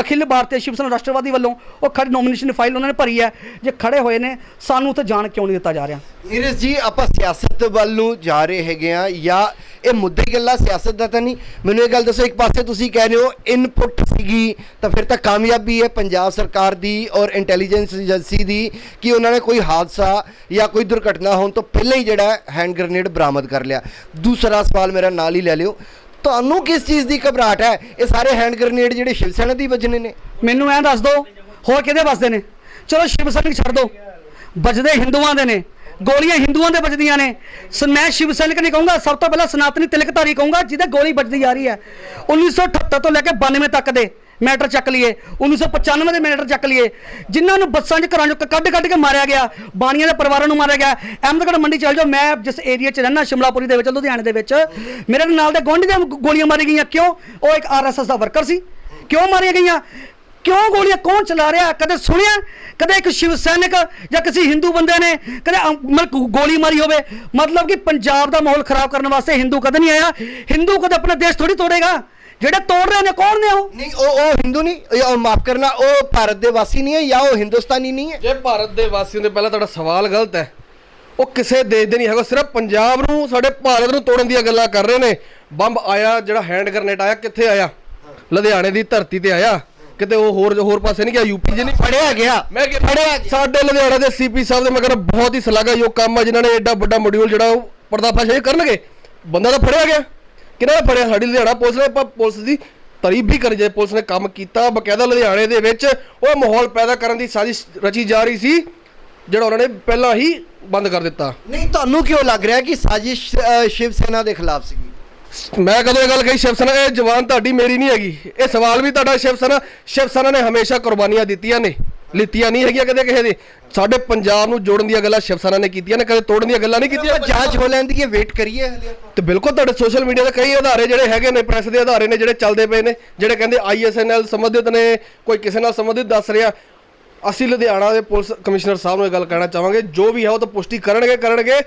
ਅਖਿਲ ਭਾਰਤੀ ਸ਼ਿਵ ਸੈਨਾ ਰਾਸ਼ਟਰਵਾਦੀ ਵੱਲੋਂ ਉਹ ਖੜੀ ਨੋਮੀਨੇਸ਼ਨ ਫਾਈਲ ਉਹਨਾਂ ਨੇ ਭਰੀ ਹੈ, ਜੇ ਖੜੇ ਹੋਏ ਨੇ, ਸਾਨੂੰ ਉੱਥੇ ਜਾਣ ਕਿਉਂ ਨਹੀਂ ਦਿੱਤਾ ਜਾ ਰਿਹਾ? ਨੀਰਜ ਜੀ, ਆਪਾਂ ਸਿਆਸਤ ਵੱਲ ਨੂੰ ਜਾ ਰਹੇ ਹੈਗੇ ਆ ਜਾਂ ਇਹ ਮੁੱਦੇ ਗੱਲਾਂ ਸਿਆਸਤ ਦਾ ਤਾਂ ਨਹੀਂ। ਮੈਨੂੰ ਇਹ ਗੱਲ ਦੱਸੋ, ਇੱਕ ਪਾਸੇ ਤੁਸੀਂ ਕਹਿ ਰਹੇ ਹੋ ਇਨਪੁਟ ਸੀਗੀ, ਤਾਂ ਫਿਰ ਤਾਂ ਕਾਮਯਾਬੀ ਹੈ ਪੰਜਾਬ ਸਰਕਾਰ ਦੀ ਔਰ ਇੰਟੈਲੀਜੈਂਸ ਏਜੰਸੀ ਦੀ ਕਿ ਉਹਨਾਂ ਨੇ ਕੋਈ ਹਾਦਸਾ ਜਾਂ ਕੋਈ ਦੁਰਘਟਨਾ ਹੋਣ ਤੋਂ ਪਹਿਲਾਂ ਹੀ ਜਿਹੜਾ ਹੈਂਡ ਗ੍ਰੇਨੇਡ ਬਰਾਮਦ ਕਰ ਲਿਆ। ਦੂਸਰਾ ਸਵਾਲ ਮੇਰਾ ਨਾਲ ਹੀ ਲੈ ਲਿਓ। ਤੁਹਾਨੂੰ ਕਿਸ ਚੀਜ਼ ਦੀ ਘਬਰਾਹਟ ਹੈ? ਇਹ ਸਾਰੇ ਹੈਂਡ ਗ੍ਰੇਨੇਡ ਜਿਹੜੇ ਸ਼ਿਵ ਸੈਨਾ ਦੀ ਵੱਜਣੇ ਨੇ। ਮੈਨੂੰ ਐਂ ਦੱਸ ਦਿਓ ਹੋਰ ਕਿਹਦੇ ਵੱਸਦੇ ਨੇ? ਚਲੋ ਸ਼ਿਵ ਸੈਨਿਕ ਛੱਡ ਦਿਓ ਵੱਜਦੇ ਹਿੰਦੂਆਂ ਦੇ ਨੇ। ਗੋਲੀਆਂ ਹਿੰਦੂਆਂ ਦੇ ਵੱਜਦੀਆਂ ਨੇ। ਸ- ਮੈਂ ਸ਼ਿਵ ਸੈਨਿਕ ਨਹੀਂ ਕਹੂੰਗਾ, ਸਭ ਤੋਂ ਪਹਿਲਾਂ ਸਨਾਤਨੀ ਤਿਲਕਧਾਰੀ ਕਹੂੰਗਾ, ਜਿਹਦੇ ਗੋਲੀ ਵੱਜਦੀ ਜਾ ਰਹੀ ਹੈ। 1978 ਤੋਂ ਲੈ ਕੇ 92 ਤੱਕ ਦੇ ਮੈਟਰ ਚੱਕ ਲਈਏ 1995 ਦੇ ਮੈਟਰ ਚੱਕ ਲਈਏ, ਜਿਨ੍ਹਾਂ ਨੂੰ ਬੱਸਾਂ 'ਚ ਘਰਾਂ 'ਚੋਂ ਕੱਢ ਕੱਢ ਕੇ ਮਾਰਿਆ ਗਿਆ, ਬਾਣੀਆਂ ਦੇ ਪਰਿਵਾਰਾਂ ਨੂੰ ਮਾਰਿਆ ਗਿਆ। ਅਹਿਮਦਗੜ੍ਹ ਮੰਡੀ ਚੱਲ ਜਾਓ, ਮੈਂ ਜਿਸ ਏਰੀਆ 'ਚ ਰਹਿਣਾ ਸ਼ਿਮਲਾਪੁਰੀ ਦੇ ਵਿੱਚ, ਲੁਧਿਆਣੇ ਦੇ ਵਿੱਚ, ਮੇਰੇ ਨਾਲ ਦੇ ਗੁਆਂਢੀ ਦੀਆਂ ਗੋਲੀਆਂ ਮਾਰੀ ਗਈਆਂ। ਕਿਉਂ? ਉਹ ਇੱਕ ਆਰਐਸਐਸ ਦਾ ਵਰਕਰ ਸੀ। ਕਿਉਂ ਮਾਰੀਆਂ ਗਈਆਂ? ਕਿਉਂ ਗੋਲੀਆਂ ਕੌਣ ਚਲਾ ਰਿਹਾ? ਕਦੇ ਸੁਣਿਆ? ਕਦੇ ਇੱਕ ਸ਼ਿਵ ਸੈਨਿਕ ਜਾਂ ਕਿਸੇ ਹਿੰਦੂ ਬੰਦੇ ਨੇ ਕਦੇ ਮਤਲਬ ਗੋਲੀ ਮਾਰੀ ਹੋਵੇ? ਮਤਲਬ ਕਿ ਪੰਜਾਬ ਦਾ ਮਾਹੌਲ ਖਰਾਬ ਕਰਨ ਵਾਸਤੇ ਹਿੰਦੂ ਕਦੇ ਨਹੀਂ ਆਇਆ? ਹਿੰਦੂ ਕਦੇ ਆਪਣਾ ਦੇਸ਼ ਥੋੜੀ ਤੋੜੇਗਾ? ਜਿਹੜੇ ਤੋੜ ਰਹੇ ਨੇ ਕੌਣ ਨੇ ਉਹ? ਨਹੀਂ ਉਹ ਉਹ ਹਿੰਦੂ ਨਹੀਂ ਉਹ ਮਾਫ ਕਰਨਾ ਉਹ ਭਾਰਤ ਦੇ ਵਾਸੀ ਨਹੀਂ ਹੈ ਜਾਂ ਉਹ ਹਿੰਦੁਸਤਾਨੀ ਨਹੀਂ ਹੈ? ਜੇ ਭਾਰਤ ਦੇ ਵਾਸੀਆਂ ਦੇ ਪਹਿਲਾਂ ਤੁਹਾਡਾ ਸਵਾਲ ਗਲਤ ਹੈ ਉਹ ਕਿਸੇ ਦੇਸ਼ ਦੇ ਨਹੀਂ ਹੈਗਾ ਸਿਰਫ ਪੰਜਾਬ ਨੂੰ ਸਾਡੇ ਭਾਰਤ ਨੂੰ ਤੋੜਨ ਦੀਆਂ ਗੱਲਾਂ ਕਰ ਰਹੇ ਨੇ। ਬੰਬ ਆਇਆ ਜਿਹੜਾ ਹੈਂਡ ਗ੍ਰਨੇਡ ਆਇਆ ਕਿੱਥੇ ਆਇਆ? ਲੁਧਿਆਣੇ ਦੀ ਧਰਤੀ ਤੇ ਆਇਆ। ਕਿਤੇ ਉਹ ਹੋਰ ਹੋਰ ਪਾਸੇ ਨਹੀਂ ਗਿਆ ਯੂਪੀ 'ਚ ਨਹੀਂ। ਫੜਿਆ ਗਿਆ। ਮੈਂ ਕਿ ਫੜਿਆ ਸਾਡੇ ਲੁਧਿਆਣਾ ਦੇ ਸੀਪੀ ਸਾਹਿਬ ਦੇ ਮਗਰ ਬਹੁਤ ਹੀ ਸ਼ਲਾਘਾਯੋਗ ਕੰਮ ਆ ਜਿਨ੍ਹਾਂ ਨੇ ਐਡਾ ਵੱਡਾ ਮੋਡਿਊਲ ਜਿਹੜਾ ਉਹ ਪਰਦਾਫਾਸ਼ ਕਰਨਗੇ। ਬੰਦਾ ਤਾਂ ਫੜਿਆ ਗਿਆ। ਕਿਹਨਾਂ ਨੇ ਫੜਿਆ? ਸਾਡੀ ਲੁਧਿਆਣਾ ਪੁਲਿਸ ਨੇ ਆਪਾਂ ਪੁਲਿਸ ਦੀ ਤਾਰੀਫ ਵੀ ਕਰੀ ਜੇ। ਪੁਲਿਸ ਨੇ ਕੰਮ ਕੀਤਾ ਬਕਾਇਦਾ ਲੁਧਿਆਣੇ ਦੇ ਵਿੱਚ। ਉਹ ਮਾਹੌਲ ਪੈਦਾ ਕਰਨ ਦੀ ਸਾਜ਼ਿਸ਼ ਰਚੀ ਜਾ ਰਹੀ ਸੀ ਜਿਹੜਾ ਉਹਨਾਂ ਨੇ ਪਹਿਲਾਂ ਹੀ ਬੰਦ ਕਰ ਦਿੱਤਾ। ਨਹੀਂ ਤੁਹਾਨੂੰ ਕਿਉਂ ਲੱਗ ਰਿਹਾ ਕਿ ਸਾਜ਼ਿਸ਼ ਸ਼ਿਵ ਸੈਨਾ ਦੇ ਖਿਲਾਫ ਸੀਗੀ? ਮੈਂ ਕਦੋਂ ਇਹ ਗੱਲ ਕਹੀ ਸ਼ਿਵ ਸੈਨਾ ਇਹ ਜਵਾਨ ਤੁਹਾਡੀ ਮੇਰੀ ਨਹੀਂ ਹੈਗੀ। ਇਹ ਸਵਾਲ ਵੀ ਤੁਹਾਡਾ ਸ਼ਿਵ ਸੈਨਾ ਸ਼ਿਵ ਸੈਨਾ ਨੇ ਹਮੇਸ਼ਾ ਕੁਰਬਾਨੀਆਂ ਦਿੱਤੀਆਂ ਨੇ ਲਿੱਤੀਆਂ ਨਹੀਂ ਹੈਗੀਆਂ ਕਦੇ ਕਿਸੇ ਦੇ। ਸਾਡੇ ਪੰਜਾਬ ਨੂੰ ਜੋੜਨ ਦੀਆਂ ਗੱਲਾਂ ਸ਼ਿਵ ਸੈਨਾ ਨੇ ਕੀਤੀਆਂ ਨੇ ਕਦੇ ਤੋੜਨ ਦੀਆਂ ਗੱਲਾਂ ਨਹੀਂ ਕੀਤੀਆਂ। ਜਾਂਚ ਹੋ ਲੈਂਦੀ ਹੈ ਵੇਟ ਕਰੀਏ। ਹਲੇ ਤੇ ਬਿਲਕੁਲ ਤੁਹਾਡੇ ਸੋਸ਼ਲ ਮੀਡੀਆ ਦੇ ਕਈ ਅਧਾਰੇ ਜਿਹੜੇ ਹੈਗੇ ਨੇ ਪ੍ਰੈਸ ਦੇ ਅਧਾਰੇ ਨੇ ਜਿਹੜੇ ਚੱਲਦੇ ਪਏ ਨੇ ਜਿਹੜੇ ਕਹਿੰਦੇ ਆਈਐਸਐਨਐਲ ਸੰਬੰਧਿਤ ਨੇ ਕੋਈ ਕਿਸੇ ਨਾਲ ਸੰਬੰਧਿਤ ਦੱਸ ਰਿਹਾ। ਅਸੀਂ ਲੁਧਿਆਣਾ ਦੇ ਪੁਲਿਸ ਕਮਿਸ਼ਨਰ ਸਾਹਿਬ ਨੂੰ ਇਹ ਗੱਲ ਕਹਿਣਾ ਚਾਹਾਂਗੇ ਜੋ ਵੀ ਹੈ ਉਹ ਤਾਂ ਪੁਸ਼ਟੀ ਕਰਨਗੇ ਕਰਨਗੇ।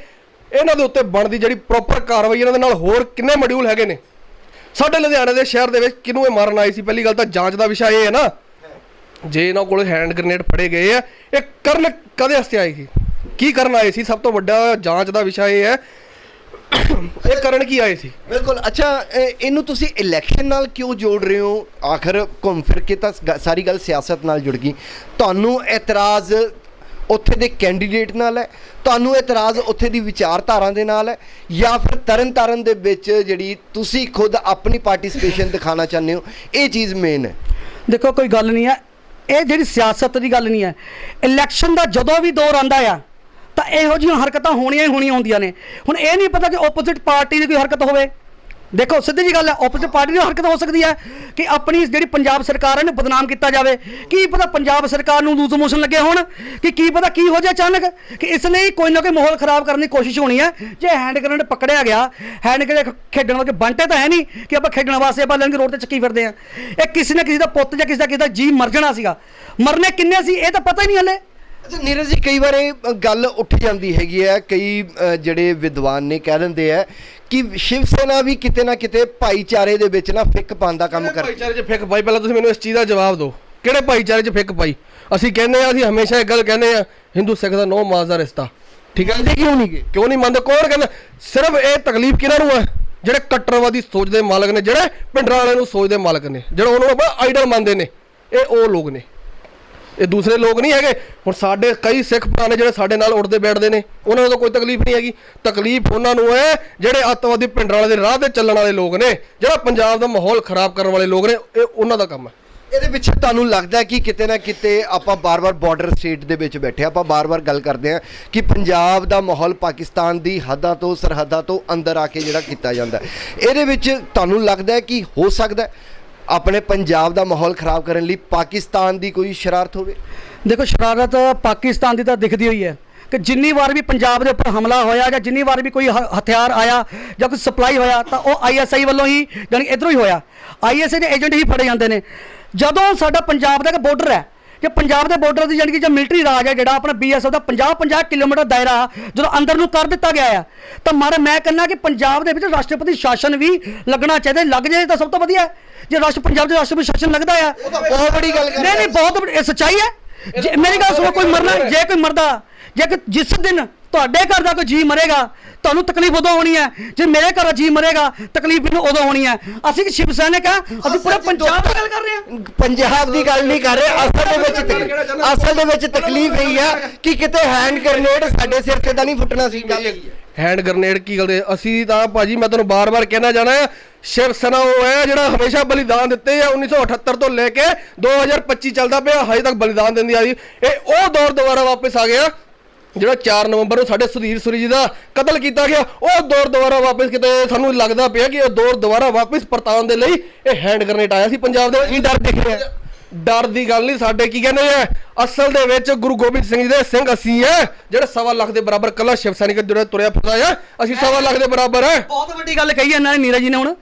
ਇਹਨਾਂ ਦੇ ਉੱਤੇ ਬਣਦੀ ਜਿਹੜੀ ਪ੍ਰੋਪਰ ਕਾਰਵਾਈ ਇਹਨਾਂ ਦੇ ਨਾਲ ਹੋਰ ਕਿੰਨੇ ਮੋਡਿਊਲ ਹੈਗੇ ਨੇ? ਸਾਡੇ ਲੁਧਿਆਣੇ ਦੇ ਸ਼ਹਿਰ ਦੇ ਵਿੱਚ ਕਿਹਨੂੰ ਇਹ ਮਾਰਨ ਆਈ ਸੀ? ਪਹਿਲੀ ਗੱਲ ਤਾਂ ਜਾਂਚ ਦਾ ਵਿਸ਼ਾ ਇਹ ਹੈ ਨਾ। ਜੇ ਇਹਨਾਂ ਕੋਲ ਹੈਂਡ ਗ੍ਰਨੇਡ ਫੜੇ ਗਏ ਆ, ਇਹ ਕਰਨ ਕਦੇ ਵਾਸਤੇ ਆਏ ਸੀ? ਕੀ ਕਰਨ ਆਏ ਸੀ? ਸਭ ਤੋਂ ਵੱਡਾ ਜਾਂਚ ਦਾ ਵਿਸ਼ਾ ਇਹ ਹੈ। ਇਹ ਕਰਨ ਕੀ ਆਏ ਸੀ? ਬਿਲਕੁਲ। ਅੱਛਾ, ਇਹ- ਇਹਨੂੰ ਤੁਸੀਂ ਇਲੈਕਸ਼ਨ ਨਾਲ ਕਿਉਂ ਜੋੜ ਰਹੇ ਹੋ? ਆਖਰ ਘੁੰਮ ਫਿਰ ਕੇ ਤਾਂ ਸ- ਸਾਰੀ ਗੱਲ ਸਿਆਸਤ ਨਾਲ ਜੁੜ ਗਈ। ਤੁਹਾਨੂੰ ਇਤਰਾਜ਼ ਉੱਥੇ ਦੇ ਕੈਂਡੀਡੇਟ ਨਾਲ ਹੈ। ਤੁਹਾਨੂੰ ਇਤਰਾਜ਼ ਉੱਥੇ ਦੀ ਵਿਚਾਰਧਾਰਾ ਦੇ ਨਾਲ ਹੈ ਜਾਂ ਫਿਰ ਤਰਨਤਾਰਨ ਦੇ ਵਿੱਚ ਜਿਹੜੀ ਤੁਸੀਂ ਖੁਦ ਆਪਣੀ ਪਾਰਟਿਸਿਪੇਸ਼ਨ ਦਿਖਾਣਾ ਚਾਹੁੰਦੇ ਹੋ, ਇਹ ਚੀਜ਼ ਮੇਨ ਹੈ। ਦੇਖੋ, ਕੋਈ ਗੱਲ ਨਹੀਂ ਹੈ। ਇਹ ਜਿਹੜੀ ਸਿਆਸਤ ਦੀ ਗੱਲ ਨਹੀਂ ਹੈ। ਇਲੈਕਸ਼ਨ ਦਾ ਜਦੋਂ ਵੀ ਦੌਰ ਆਂਦਾ ਆ, ਤਾਂ ਇਹੋ ਜਿਹੀਆਂ ਹਰਕਤਾਂ ਹੋਣੀਆਂ ਹੀ ਹੋਣੀਆਂ ਹੁੰਦੀਆਂ ਨੇ। ਹੁਣ ਇਹ ਨਹੀਂ ਪਤਾ ਕਿ ਆਪੋਜ਼ਿਟ ਪਾਰਟੀ ਦੀ ਕੋਈ ਹਰਕਤ ਹੋਵੇ। ਦੇਖੋ, ਸਿੱਧੀ ਜੀ ਗੱਲ ਹੈ ਆਪੋਜ਼ਿਟ ਪਾਰਟੀ ਦੀ ਹਰਕਤ ਹੋ ਸਕਦੀ ਹੈ ਕਿ ਆਪਣੀ ਜਿਹੜੀ ਪੰਜਾਬ ਸਰਕਾਰ ਹੈ, ਇਹਨੂੰ ਬਦਨਾਮ ਕੀਤਾ ਜਾਵੇ। ਕੀ ਪਤਾ ਪੰਜਾਬ ਸਰਕਾਰ ਨੂੰ ਲੂਜ਼ ਮੋਸ਼ਨ ਲੱਗੇ ਹੋਣ? ਕਿ ਕੀ ਪਤਾ ਕੀ ਹੋ ਜਾਏ ਅਚਾਨਕ? ਕਿ ਇਸ ਲਈ ਕੋਈ ਨਾ ਕੋਈ ਮਾਹੌਲ ਖਰਾਬ ਕਰਨ ਦੀ ਕੋਸ਼ਿਸ਼ ਹੋਣੀ ਹੈ। ਜੇ ਹੈਂਡ ਗ੍ਰੈਨੇਡ ਪਕੜਿਆ ਗਿਆ ਹੈਂਡ ਗ੍ਰੈਨੇਡ ਖੇਡਣ ਵਾਲੇ ਬੰਟੇ ਤਾਂ ਹੈ ਨਹੀਂ ਕਿ ਆਪਾਂ ਖੇਡਣ ਵਾਸਤੇ ਆਪਾਂ ਲੈਣਗੇ ਰੋਡ ਤੇ ਚੱਕੀ ਫਿਰਦੇ ਆ ਇਹ ਕਿਸੇ ਨਾ ਕਿਸੇ ਦਾ ਪੁੱਤ ਜਾਂ ਕਿਸੇ ਦਾ ਕਿਸੇ ਦਾ ਜੀ ਮਰ ਜਾਣਾ ਸੀਗਾ। ਮਰਨੇ ਕਿੰਨੇ ਸੀ, ਇਹ ਤਾਂ ਪਤਾ ਹੀ ਨਹੀਂ ਹਲੇ। ਅੱਛਾ, ਨੀਰਜ ਜੀ, ਕਈ ਵਾਰ ਇਹ ਗੱਲ ਉੱਠ ਜਾਂਦੀ ਹੈਗੀ ਹੈ। ਕਈ ਜਿਹੜੇ ਵਿਦਵਾਨ ਨੇ ਕਹਿ ਦਿੰਦੇ ਆ ਕਿ ਸ਼ਿਵ ਸੈਨਾ ਵੀ ਕਿਤੇ ਨਾ ਕਿਤੇ ਭਾਈਚਾਰੇ ਦੇ ਵਿੱਚ ਨਾ ਫਿੱਕ ਪਾਉਣ ਦਾ ਕੰਮ ਕਰਦੀ ਭਾਈਚਾਰੇ 'ਚ ਫਿੱਕ ਪਾਈ? ਪਹਿਲਾਂ ਤੁਸੀਂ ਮੈਨੂੰ ਇਸ ਚੀਜ਼ ਦਾ ਜਵਾਬ ਦਿਓ। ਕਿਹੜੇ ਭਾਈਚਾਰੇ 'ਚ ਫਿੱਕ ਪਾਈ? ਅਸੀਂ ਕਹਿੰਦੇ ਆ ਅਸੀਂ ਹਮੇਸ਼ਾ ਇੱਕ ਗੱਲ ਕਹਿੰਦੇ ਆ ਹਿੰਦੂ ਸਿੱਖ ਦਾ ਨੋ ਮਾਸ ਦਾ ਰਿਸ਼ਤਾ। ਠੀਕ ਹੈ? ਕਿਉਂ ਨਹੀਂ ਕਿਉਂ ਨਹੀਂ ਮੰਨਦੇ? ਕੌਣ ਕਹਿੰਦਾ? ਸਿਰਫ ਇਹ ਤਕਲੀਫ ਕਿਹਨਾਂ ਨੂੰ ਹੈ? ਜਿਹੜੇ ਕੱਟੜਵਾਦੀ ਸੋਚ ਦੇ ਮਾਲਕ ਨੇ ਜਿਹੜੇ ਪਿੰਡਰਾਂ ਵਾਲਿਆਂ ਨੂੰ ਸੋਚ ਦੇ ਮਾਲਕ ਨੇ ਜਿਹੜੇ ਉਹਨਾਂ ਨੂੰ ਆਪਾਂ ਆਈਡਲ ਮੰਨਦੇ ਨੇ ਇਹ ਉਹ ਲੋਕ ਨੇ। ਇਹ ਦੂਸਰੇ ਲੋਕ ਨਹੀਂ ਹੈਗੇ। ਹੁਣ ਸਾਡੇ ਕਈ ਸਿੱਖ ਭਰਾ ਨੇ ਜਿਹੜੇ ਸਾਡੇ ਨਾਲ ਉੱਠਦੇ ਬੈਠਦੇ ਨੇ ਉਹਨਾਂ ਨੂੰ ਤਾਂ ਕੋਈ ਤਕਲੀਫ ਨਹੀਂ ਹੈਗੀ। ਤਕਲੀਫ ਉਹਨਾਂ ਨੂੰ ਹੈ ਜਿਹੜੇ ਅੱਤਵਾਦੀ ਪਿੰਡਰਾਂ ਵਾਲੇ ਦੇ ਰਾਹ ਤੇ ਚੱਲਣ ਵਾਲੇ ਲੋਕ ਨੇ ਜਿਹੜਾ ਪੰਜਾਬ ਦਾ ਮਾਹੌਲ ਖਰਾਬ ਕਰਨ ਵਾਲੇ ਲੋਕ ਨੇ ਇਹ ਉਹਨਾਂ ਦਾ ਕੰਮ ਹੈ। ਇਹਦੇ ਪਿੱਛੇ ਤੁਹਾਨੂੰ ਲੱਗਦਾ ਕਿ ਕਿਤੇ ਨਾ ਕਿਤੇ ਆਪਾਂ ਬਾਰ-ਬਾਰ ਬਾਰਡਰ ਸਟੇਟ ਦੇ ਵਿੱਚ ਬੈਠੇ ਹਾਂ, ਆਪਾਂ ਬਾਰ-ਬਾਰ ਗੱਲ ਕਰਦੇ ਹਾਂ ਕਿ ਪੰਜਾਬ ਦਾ ਮਾਹੌਲ ਪਾਕਿਸਤਾਨ ਦੀ ਹੱਦਾਂ ਤੋਂ ਸਰਹੱਦਾਂ ਤੋਂ ਅੰਦਰ ਆ ਕੇ ਜਿਹੜਾ ਕੀਤਾ ਜਾਂਦਾ ਇਹਦੇ ਵਿੱਚ ਤੁਹਾਨੂੰ ਲੱਗਦਾ ਕਿ ਹੋ ਸਕਦਾ ਆਪਣੇ ਪੰਜਾਬ ਦਾ ਮਾਹੌਲ ਖਰਾਬ ਕਰਨ ਲਈ ਪਾਕਿਸਤਾਨ ਦੀ ਕੋਈ ਸ਼ਰਾਰਤ ਹੋਵੇ? ਦੇਖੋ, ਸ਼ਰਾਰਤ ਪਾਕਿਸਤਾਨ ਦੀ ਤਾਂ ਦਿਖਦੀ ਹੋਈ ਹੈ ਕਿ ਜਿੰਨੀ ਵਾਰ ਵੀ ਪੰਜਾਬ ਦੇ ਉੱਪਰ ਹਮਲਾ ਹੋਇਆ ਜਾਂ ਜਿੰਨੀ ਵਾਰ ਵੀ ਕੋਈ ਹ- ਹਥਿਆਰ ਆਇਆ ਜਾਂ ਕੋਈ ਸਪਲਾਈ ਹੋਇਆ ਤਾਂ ਉਹ ਆਈਐਸਆਈ ਵੱਲੋਂ ਹੀ ਜਾਣੀ ਇਧਰੋਂ ਹੀ ਹੋਇਆ। ਆਈਐਸਆਈ ਦੇ ਏਜੰਟ ਹੀ ਫੜੇ ਜਾਂਦੇ ਨੇ। ਜਦੋਂ ਸਾਡਾ ਪੰਜਾਬ ਦਾ ਇੱਕ ਬਾਰਡਰ ਹੈ ਕਿ ਪੰਜਾਬ ਦੇ ਬਾਰਡਰ ਦੀ ਜਾਣੀ ਕਿ ਜੋ ਮਿਲਟਰੀ ਰਾਜ ਹੈ ਜਿਹੜਾ ਆਪਣਾ ਬੀਐਸਐਫ ਦਾ 50 50 ਕਿਲੋਮੀਟਰ ਦਾਇਰਾ ਜਦੋਂ ਅੰਦਰ ਨੂੰ ਕਰ ਦਿੱਤਾ ਗਿਆ ਆ ਤਾਂ ਮਾਰੇ ਮੈਂ ਕਹਿੰਦਾ ਕਿ ਪੰਜਾਬ ਦੇ ਵਿੱਚ ਰਾਸ਼ਟਰਪਤੀ ਸ਼ਾਸਨ ਵੀ ਲੱਗਣਾ ਚਾਹੀਦਾ ਲੱਗ ਜਾਏ ਤਾਂ ਸਭ ਤੋਂ ਵਧੀਆ। ਜੇ ਰਾਸ਼ਟਰ ਪੰਜਾਬ ਦੇ ਰਾਸ਼ਟਰਪਤੀ ਸ਼ਾਸਨ ਲੱਗਦਾ ਆ ਬਹੁਤ ਬੜੀ ਗੱਲ ਕਰ ਨਹੀਂ ਨਹੀਂ ਬਹੁਤ ਇਹ ਸੱਚਾਈ ਹੈ ਜੇ ਮੇਰੀ ਗੱਲ ਸੁਣੋ ਕੋਈ ਮਰਨਾ ਜੇ ਕੋਈ ਮਰਦਾ ਜੇ ਕਿ ਜਿਸ ਦਿਨ ਤੁਹਾਡੇ ਘਰ ਦਾ ਕੋਈ ਜੀ ਮਰੇਗਾ ਤੁਹਾਨੂੰ ਤਕਲੀਫ ਉਦੋਂ ਹੋਣੀ ਹੈ। ਜੇ ਮੇਰੇ ਘਰ ਦਾ ਜੀ ਮਰੇਗਾ ਤਕਲੀਫ ਮੈਨੂੰ ਉਦੋਂ ਹੋਣੀ ਹੈ। ਅਸੀਂ ਕਿ ਸ਼ਿਵ ਸੈਨਿਕ ਆ ਅਸੀਂ ਪੂਰੇ ਪੰਜਾਬ ਦੀ ਗੱਲ ਕਰ ਰਹੇ ਹਾਂ। ਪੰਜਾਬ ਦੀ ਗੱਲ ਨਹੀਂ ਕਰ ਰਹੇ ਅਸਲ ਦੇ ਵਿੱਚ ਅਸਲ ਦੇ ਵਿੱਚ ਤਕਲੀਫ ਇਹ ਆ ਕਿ ਕਿਤੇ ਹੈਂਡ ਗ੍ਰੇਨੇਡ ਸਾਡੇ ਸਿਰ ਤੇ ਤਾਂ ਨਹੀਂ ਫੁੱਟਣਾ ਸੀ। ਗੱਲ। ਹੈਂਡ ਗ੍ਰਨੇਡ ਕੀ ਗੱਲ ਦੇ? ਅਸੀਂ ਤਾਂ ਭਾਜੀ ਮੈਂ ਤੁਹਾਨੂੰ ਬਾਰ-ਬਾਰ ਕਹਿਣਾ ਹੈ ਸ਼ਿਵ ਸੈਨਾ ਉਹ ਹੈ ਜਿਹੜਾ ਹਮੇਸ਼ਾ ਬਲੀਦਾਨ ਦਿੱਤੇ ਆ 1978 ਤੋਂ ਲੈ ਕੇ 2025 ਚੱਲਦਾ ਪਿਆ ਹਜੇ ਤੱਕ ਬਲੀਦਾਨ ਦਿੰਦੀ ਆ ਰਹੀ ਇਹ ਉਹ ਦੌਰ ਦੁਬਾਰਾ ਵਾਪਸ ਆ ਗਿਆ। ਜਿਹੜਾ 4 ਨਵੰਬਰ ਨੂੰ ਸਾਡੇ ਸੁਧੀਰ ਸੁਰੀ ਜੀ ਦਾ ਕਤਲ ਕੀਤਾ ਗਿਆ ਉਹ ਦੌਰ ਦੁਬਾਰਾ ਵਾਪਸ ਕਿਤੇ ਸਾਨੂੰ ਲੱਗਦਾ ਪਿਆ ਕਿ ਇਹ ਦੌਰ ਦੁਬਾਰਾ ਵਾਪਸ ਪਰਤਾਉਣ ਦੇ ਲਈ ਇਹ ਹੈਂਡ ਗ੍ਰਨੇਡ ਆਇਆ ਸੀ ਪੰਜਾਬ ਦੇ ਕੀ ਡਰ ਦਿਖ ਰਿਹਾ। ਡਰ ਦੀ ਗੱਲ ਨਹੀਂ ਸਾਡੇ ਕੀ ਕਹਿੰਦੇ ਆ? ਅਸਲ ਦੇ ਵਿੱਚ ਗੁਰੂ ਗੋਬਿੰਦ ਸਿੰਘ ਜੀ ਦੇ ਸਿੰਘ ਅਸੀਂ ਆ ਜਿਹੜੇ ਸਵਾ ਲੱਖ ਦੇ ਬਰਾਬਰ ਕੱਲਾ ਸ਼ਿਵ ਸੈਨਿਕ ਜਿਹੜਾ ਤੁਰਿਆ ਫਿਰਦਾ ਆ ਅਸੀਂ ਸਵਾ ਲੱਖ ਦੇ ਬਰਾਬਰ ਆ। ਬਹੁਤ ਵੱਡੀ ਗੱਲ ਕਹੀ ਇਹਨਾਂ ਨੇ ਨੀਰਜ ਜੀ ਨੇ ਹੁਣ।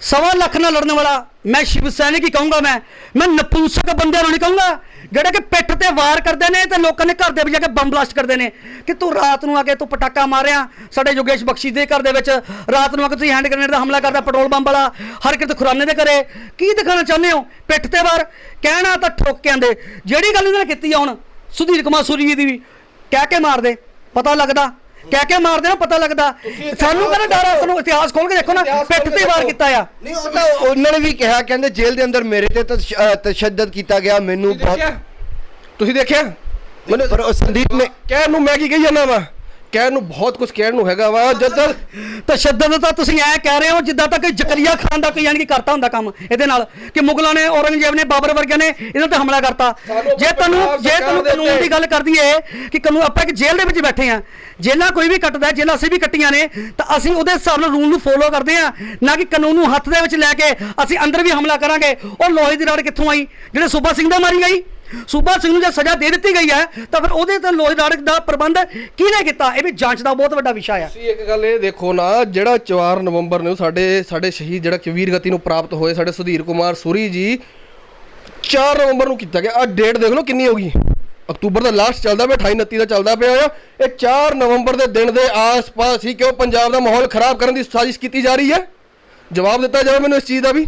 ਸਵਾ ਲੱਖ ਨਾਲ ਲੜਨ ਵਾਲਾ ਮੈਂ ਸ਼ਿਵ ਸੈਨਿਕ ਹੀ ਕਹੂੰਗਾ ਮੈਂ। ਮੈਂ ਨਪੂਸਕ ਬੰਦਿਆਂ ਨੂੰ ਨਹੀਂ ਕਹੂੰਗਾ। ਜਿਹੜੇ ਕਿ ਪਿੱਠ ਤੇ ਵਾਰ ਕਰਦੇ ਨੇ ਤੇ ਲੋਕਾਂ ਦੇ ਘਰ ਦੇ ਵਿੱਚ ਜਾ ਕੇ ਬੰਬ ਬਲਾਸਟ ਕਰਦੇ ਨੇ ਕਿ ਤੂੰ ਰਾਤ ਨੂੰ ਆ ਕੇ ਤੂੰ ਪਟਾਕਾ ਮਾਰਿਆ, ਸਾਡੇ ਯੋਗੇਸ਼ ਬਖਸ਼ੀ ਦੇ ਘਰ ਦੇ ਵਿੱਚ, ਰਾਤ ਨੂੰ ਆ ਕੇ ਤੁਸੀਂ ਹੈਂਡ ਗ੍ਰੇਨੇਡ ਦਾ ਹਮਲਾ ਕਰਦਾ, ਪੈਟਰੋਲ ਬੰਬ ਵਾਲਾ, ਹਰ ਕਿਤੇ ਖੁਰਾਨੇ ਦੇ ਘਰੇ। ਕੀ ਦਿਖਾਣਾ ਚਾਹੁੰਦੇ ਹੋ? ਪਿੱਠ ਤੇ ਵਾਰ? ਕਹਿਣਾ ਤਾਂ ਠੋਕ ਕੇ ਆਂਦੇ ਜਿਹੜੀ ਗੱਲ ਇਹਨਾਂ ਨੇ ਕੀਤੀ ਆ ਹੁਣ, ਸੁਧੀਰ ਕੁਮਾਰ ਸੂਰੀ ਜੀ ਦੀ ਵੀ, ਕਹਿ ਕੇ ਮਾਰਦੇ ਪਤਾ ਲੱਗਦਾ ਕਹਿ ਕੇ ਮਾਰਦੇ ਨਾ ਪਤਾ ਲੱਗਦਾ। ਸਾਨੂੰ ਕਹਿੰਦਾ ਡਰ ਆ ਸਾਨੂੰ ਇਤਿਹਾਸ ਖੋਲ ਕੇ ਦੇਖੋ ਨਾ ਪਿੱਠ ਤੇ ਵਾਰ ਕੀਤਾ ਆ। ਨਹੀਂ ਉਹ ਤਾਂ ਉਹਨਾਂ ਨੇ ਵੀ ਕਿਹਾ ਕਹਿੰਦੇ ਜੇਲ੍ਹ ਦੇ ਅੰਦਰ ਮੇਰੇ ਤੇ ਤਸ਼ੱਦਦ ਕੀਤਾ ਗਿਆ ਮੈਨੂੰ ਬਹੁਤ ਤੁਸੀਂ ਦੇਖਿਆ? ਮੈਨੂੰ ਸੰਦੀਪ ਨੇ ਕਹਿਣ ਨੂੰ ਮੈਂ ਕੀ ਕਹੀ ਜਾਂਦਾ ਵਾ? ਕਹਿਣ ਨੂੰ ਬਹੁਤ ਕੁਝ ਕਹਿਣ ਨੂੰ ਹੈਗਾ ਵਾ ਜਦ ਤਸ਼ੱਦਦ ਤਾਂ ਤੁਸੀਂ ਐ ਕਹਿ ਰਹੇ ਹੋ ਜਿੱਦਾਂ ਤੱਕ ਜ਼ਕਰੀਆ ਖਾਨ ਦਾ ਕੋਈ ਯਾਨੀ ਕਿ ਕਰਤਾ ਹੁੰਦਾ ਕੰਮ ਇਹਦੇ ਨਾਲ ਕਿ ਮੁਗਲਾਂ ਨੇ ਔਰੰਗਜ਼ੇਬ ਨੇ ਬਾਬਰ ਵਰਗਿਆਂ ਨੇ ਇਹਨਾਂ ਤੇ ਹਮਲਾ ਕਰਤਾ। ਜੇ ਤੁਹਾਨੂੰ ਜੇ ਤੁਹਾਨੂੰ ਕਾਨੂੰਨ ਦੀ ਗੱਲ ਕਰਦੀ ਏ ਕਿ ਕਾਨੂੰਨ ਆਪਾਂ ਇੱਕ ਜੇਲ੍ਹ ਦੇ ਵਿੱਚ ਬੈਠੇ ਆ ਜੇਲ੍ਹਾਂ ਕੋਈ ਵੀ ਕੱਟਦਾ ਜੇਲ੍ਹਾਂ ਅਸੀਂ ਵੀ ਕੱਟੀਆਂ ਨੇ ਤਾਂ ਅਸੀਂ ਉਹਦੇ ਹਿਸਾਬ ਨਾਲ ਰੂਲ ਨੂੰ ਫੋਲੋ ਕਰਦੇ ਆ ਨਾ ਕਿ ਕਾਨੂੰਨ ਨੂੰ ਹੱਥ ਦੇ ਵਿੱਚ ਲੈ ਕੇ ਅਸੀਂ ਅੰਦਰ ਵੀ ਹਮਲਾ ਕਰਾਂਗੇ। ਉਹ ਲੋਹੇ ਦੀ ਰੜ ਕਿੱਥੋਂ ਆਈ? ਜਿਹੜੇ ਸੂਬਾ ਸਿੰਘ ਦਾ ਮਾਰੀ ਗਈ ਸੂਬਾ ਸਿੰਘ ਨੂੰ ਜੇ ਸਜ਼ਾ ਦੇ ਦਿੱਤੀ ਗਈ ਹੈ, ਤਾਂ ਫਿਰ ਉਹਦੇ ਤੇ ਲੋਹੇ ਦੀ ਦਾ ਪ੍ਰਬੰਧ ਕਿਹਨੇ ਕੀਤਾ? ਇਹ ਵੀ ਜਾਂਚ ਦਾ ਬਹੁਤ ਵੱਡਾ ਵਿਸ਼ਾ ਹੈ ਤੁਸੀਂ ਇੱਕ ਗੱਲ ਇਹ ਦੇਖੋ ਨਾ, ਜਿਹੜਾ 4 ਨਵੰਬਰ ਨੂੰ ਸਾਡੇ ਸਾਡੇ ਸ਼ਹੀਦ ਜਿਹੜਾ ਕਿ ਵੀਰ ਗਤੀ ਨੂੰ ਪ੍ਰਾਪਤ ਹੋਏ, ਸਾਡੇ ਸੁਧੀਰ ਕੁਮਾਰ ਸੂਰੀ ਜੀ 4 ਨਵੰਬਰ ਨੂੰ ਕੀਤਾ ਗਿਆ। ਆ ਡੇਟ ਦੇਖ ਲਓ ਕਿੰਨੀ ਹੋ ਗਈ। ਅਕਤੂਬਰ ਦਾ ਲਾਸਟ ਚੱਲਦਾ ਪਿਆ 28 29 ਦਾ ਚੱਲਦਾ ਪਿਆ ਆ ਇਹ 4 ਨਵੰਬਰ ਦੇ ਦਿਨ ਦੇ ਆਸ-ਪਾਸ ਹੀ ਕਿਉਂ ਪੰਜਾਬ ਦਾ ਮਾਹੌਲ ਖਰਾਬ ਕਰਨ ਦੀ ਸਾਜ਼ਿਸ਼ ਕੀਤੀ ਜਾ ਰਹੀ ਹੈ? ਜਵਾਬ ਦਿੱਤਾ ਜਾਵੇ ਮੈਨੂੰ ਇਸ ਚੀਜ਼ ਦਾ ਵੀ।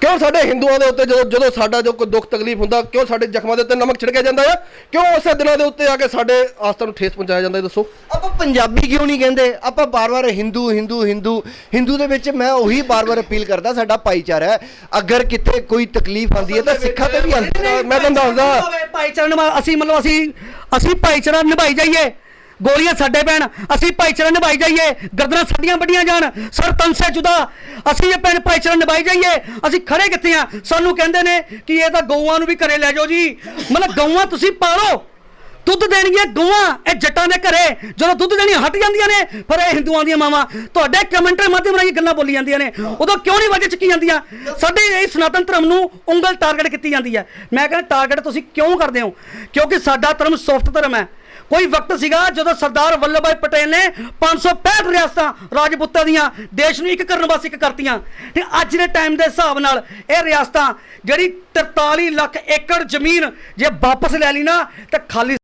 ਕਿਉਂ ਸਾਡੇ ਹਿੰਦੂਆਂ ਦੇ ਉੱਤੇ ਜਦੋਂ ਜਦੋਂ ਸਾਡਾ ਜੋ ਕੋਈ ਦੁੱਖ ਤਕਲੀਫ ਹੁੰਦਾ ਕਿਉਂ ਸਾਡੇ ਜ਼ਖਮਾਂ ਦੇ ਉੱਤੇ ਨਮਕ ਛਿੜਕਿਆ ਜਾਂਦਾ ਆ? ਕਿਉਂ ਉਸੇ ਦਿਨਾਂ ਦੇ ਉੱਤੇ ਆ ਕੇ ਸਾਡੇ ਆਸਥਾ ਨੂੰ ਠੇਸ ਪਹੁੰਚਾਇਆ ਜਾਂਦਾ ਹੈ ਦੱਸੋ? ਆਪਾਂ ਪੰਜਾਬੀ ਕਿਉਂ ਨਹੀਂ ਕਹਿੰਦੇ? ਆਪਾਂ ਬਾਰ-ਬਾਰ ਹਿੰਦੂ ਹਿੰਦੂ ਹਿੰਦੂ ਹਿੰਦੂ ਦੇ ਵਿੱਚ ਮੈਂ ਉਹੀ ਬਾਰ-ਬਾਰ ਅਪੀਲ ਕਰਦਾ ਸਾਡਾ ਭਾਈਚਾਰਾ ਹੈ। ਅਗਰ ਕਿਤੇ ਕੋਈ ਤਕਲੀਫ ਆਉਂਦੀ ਹੈ ਤਾਂ ਸਿੱਖਾਂ ਤੇ ਵੀ ਆਉਂਦੀ ਹੈ। ਮੈਂ ਤੁਹਾਨੂੰ ਦੱਸਦਾ। ਭਾਈਚਾਰਾ ਨਿਭਾ ਅਸੀਂ ਮਤਲਬ ਅਸੀਂ ਅਸੀਂ ਭਾਈਚਾਰਾ ਨਿਭਾਈ ਜਾਈਏ। ਗੋਲੀਆਂ ਸਾਡੇ ਪੈਣ, ਅਸੀਂ ਭਾਈਚਾਰਾ ਨਿਭਾਈ ਜਾਈਏ, ਗਰਦਨਾਂ ਸਾਡੀਆਂ ਵੱਡੀਆਂ ਜਾਣ, ਸਰ ਤਨਸੇ ਜੁਦਾ। ਅਸੀਂ ਇਹ ਪੈਣ ਭਾਈਚਾਰਾ ਨਿਭਾਈ ਜਾਈਏ, ਅਸੀਂ ਖੜੇ ਕਿੱਥੇ ਆ? ਸਾਨੂੰ ਕਹਿੰਦੇ ਨੇ ਕਿ ਇਹ ਤਾਂ ਗਊਆਂ ਨੂੰ ਵੀ ਘਰੇ ਲੈ ਜਾਓ ਜੀ। ਮਤਲਬ ਗਊਆਂ ਤੁਸੀਂ ਪਾਲੋ, ਦੁੱਧ ਦੇਣਗੀਆਂ ਗਊਆਂ, ਇਹ ਜੱਟਾਂ ਦੇ ਘਰੇ। ਜਦੋਂ ਦੁੱਧ ਦੇਣੀਆਂ ਹਟ ਜਾਂਦੀਆਂ ਨੇ ਪਰ ਇਹ ਹਿੰਦੂਆਂ ਦੀਆਂ ਮਾਵਾਂ। ਤੁਹਾਡੇ ਕਮੈਂਟਰ ਮਾਧਿਅਮ ਰਾਹੀਂ ਗੱਲਾਂ ਬੋਲੀ ਜਾਂਦੀਆਂ ਨੇ। ਉਦੋਂ ਕਿਉਂ ਨਹੀਂ ਵਜੇ ਚੱਕੀ ਜਾਂਦੀਆਂ? ਸਾਡੇ ਇਹ ਸਨਾਤਨ ਧਰਮ ਨੂੰ ਉਂਗਲ ਟਾਰਗੇਟ ਕੀਤੀ ਜਾਂਦੀ ਹੈ। ਮੈਂ ਕਹਿੰਦਾ ਟਾਰਗੇਟ ਤੁਸੀਂ ਕਿਉਂ ਕਰਦੇ ਹੋ? ਕਿਉਂਕਿ ਸਾਡਾ ਧਰਮ ਸੌਫਟ ਧਰਮ ਹੈ। ਕੋਈ ਵਕਤ ਸੀਗਾ ਜਦੋਂ ਸਰਦਾਰ ਵੱਲਭ ਭਾਈ ਪਟੇਲ ਨੇ 565 ਰਿਆਸਤਾਂ ਰਾਜਪੂਤਾਂ ਦੀਆਂ ਦੇਸ਼ ਨੂੰ ਇੱਕ ਕਰਨ ਵਾਸਤੇ ਇੱਕ ਕਰਤੀਆਂ ਤੇ ਅੱਜ ਦੇ ਟਾਈਮ ਦੇ ਹਿਸਾਬ ਨਾਲ ਇਹ ਰਿਆਸਤਾਂ ਜਿਹੜੀ 43 ਲੱਖ ਏਕੜ ਜ਼ਮੀਨ ਜੇ ਵਾਪਸ ਲੈ ਲਈ ਨਾ, ਤਾਂ ਖਾਲੀ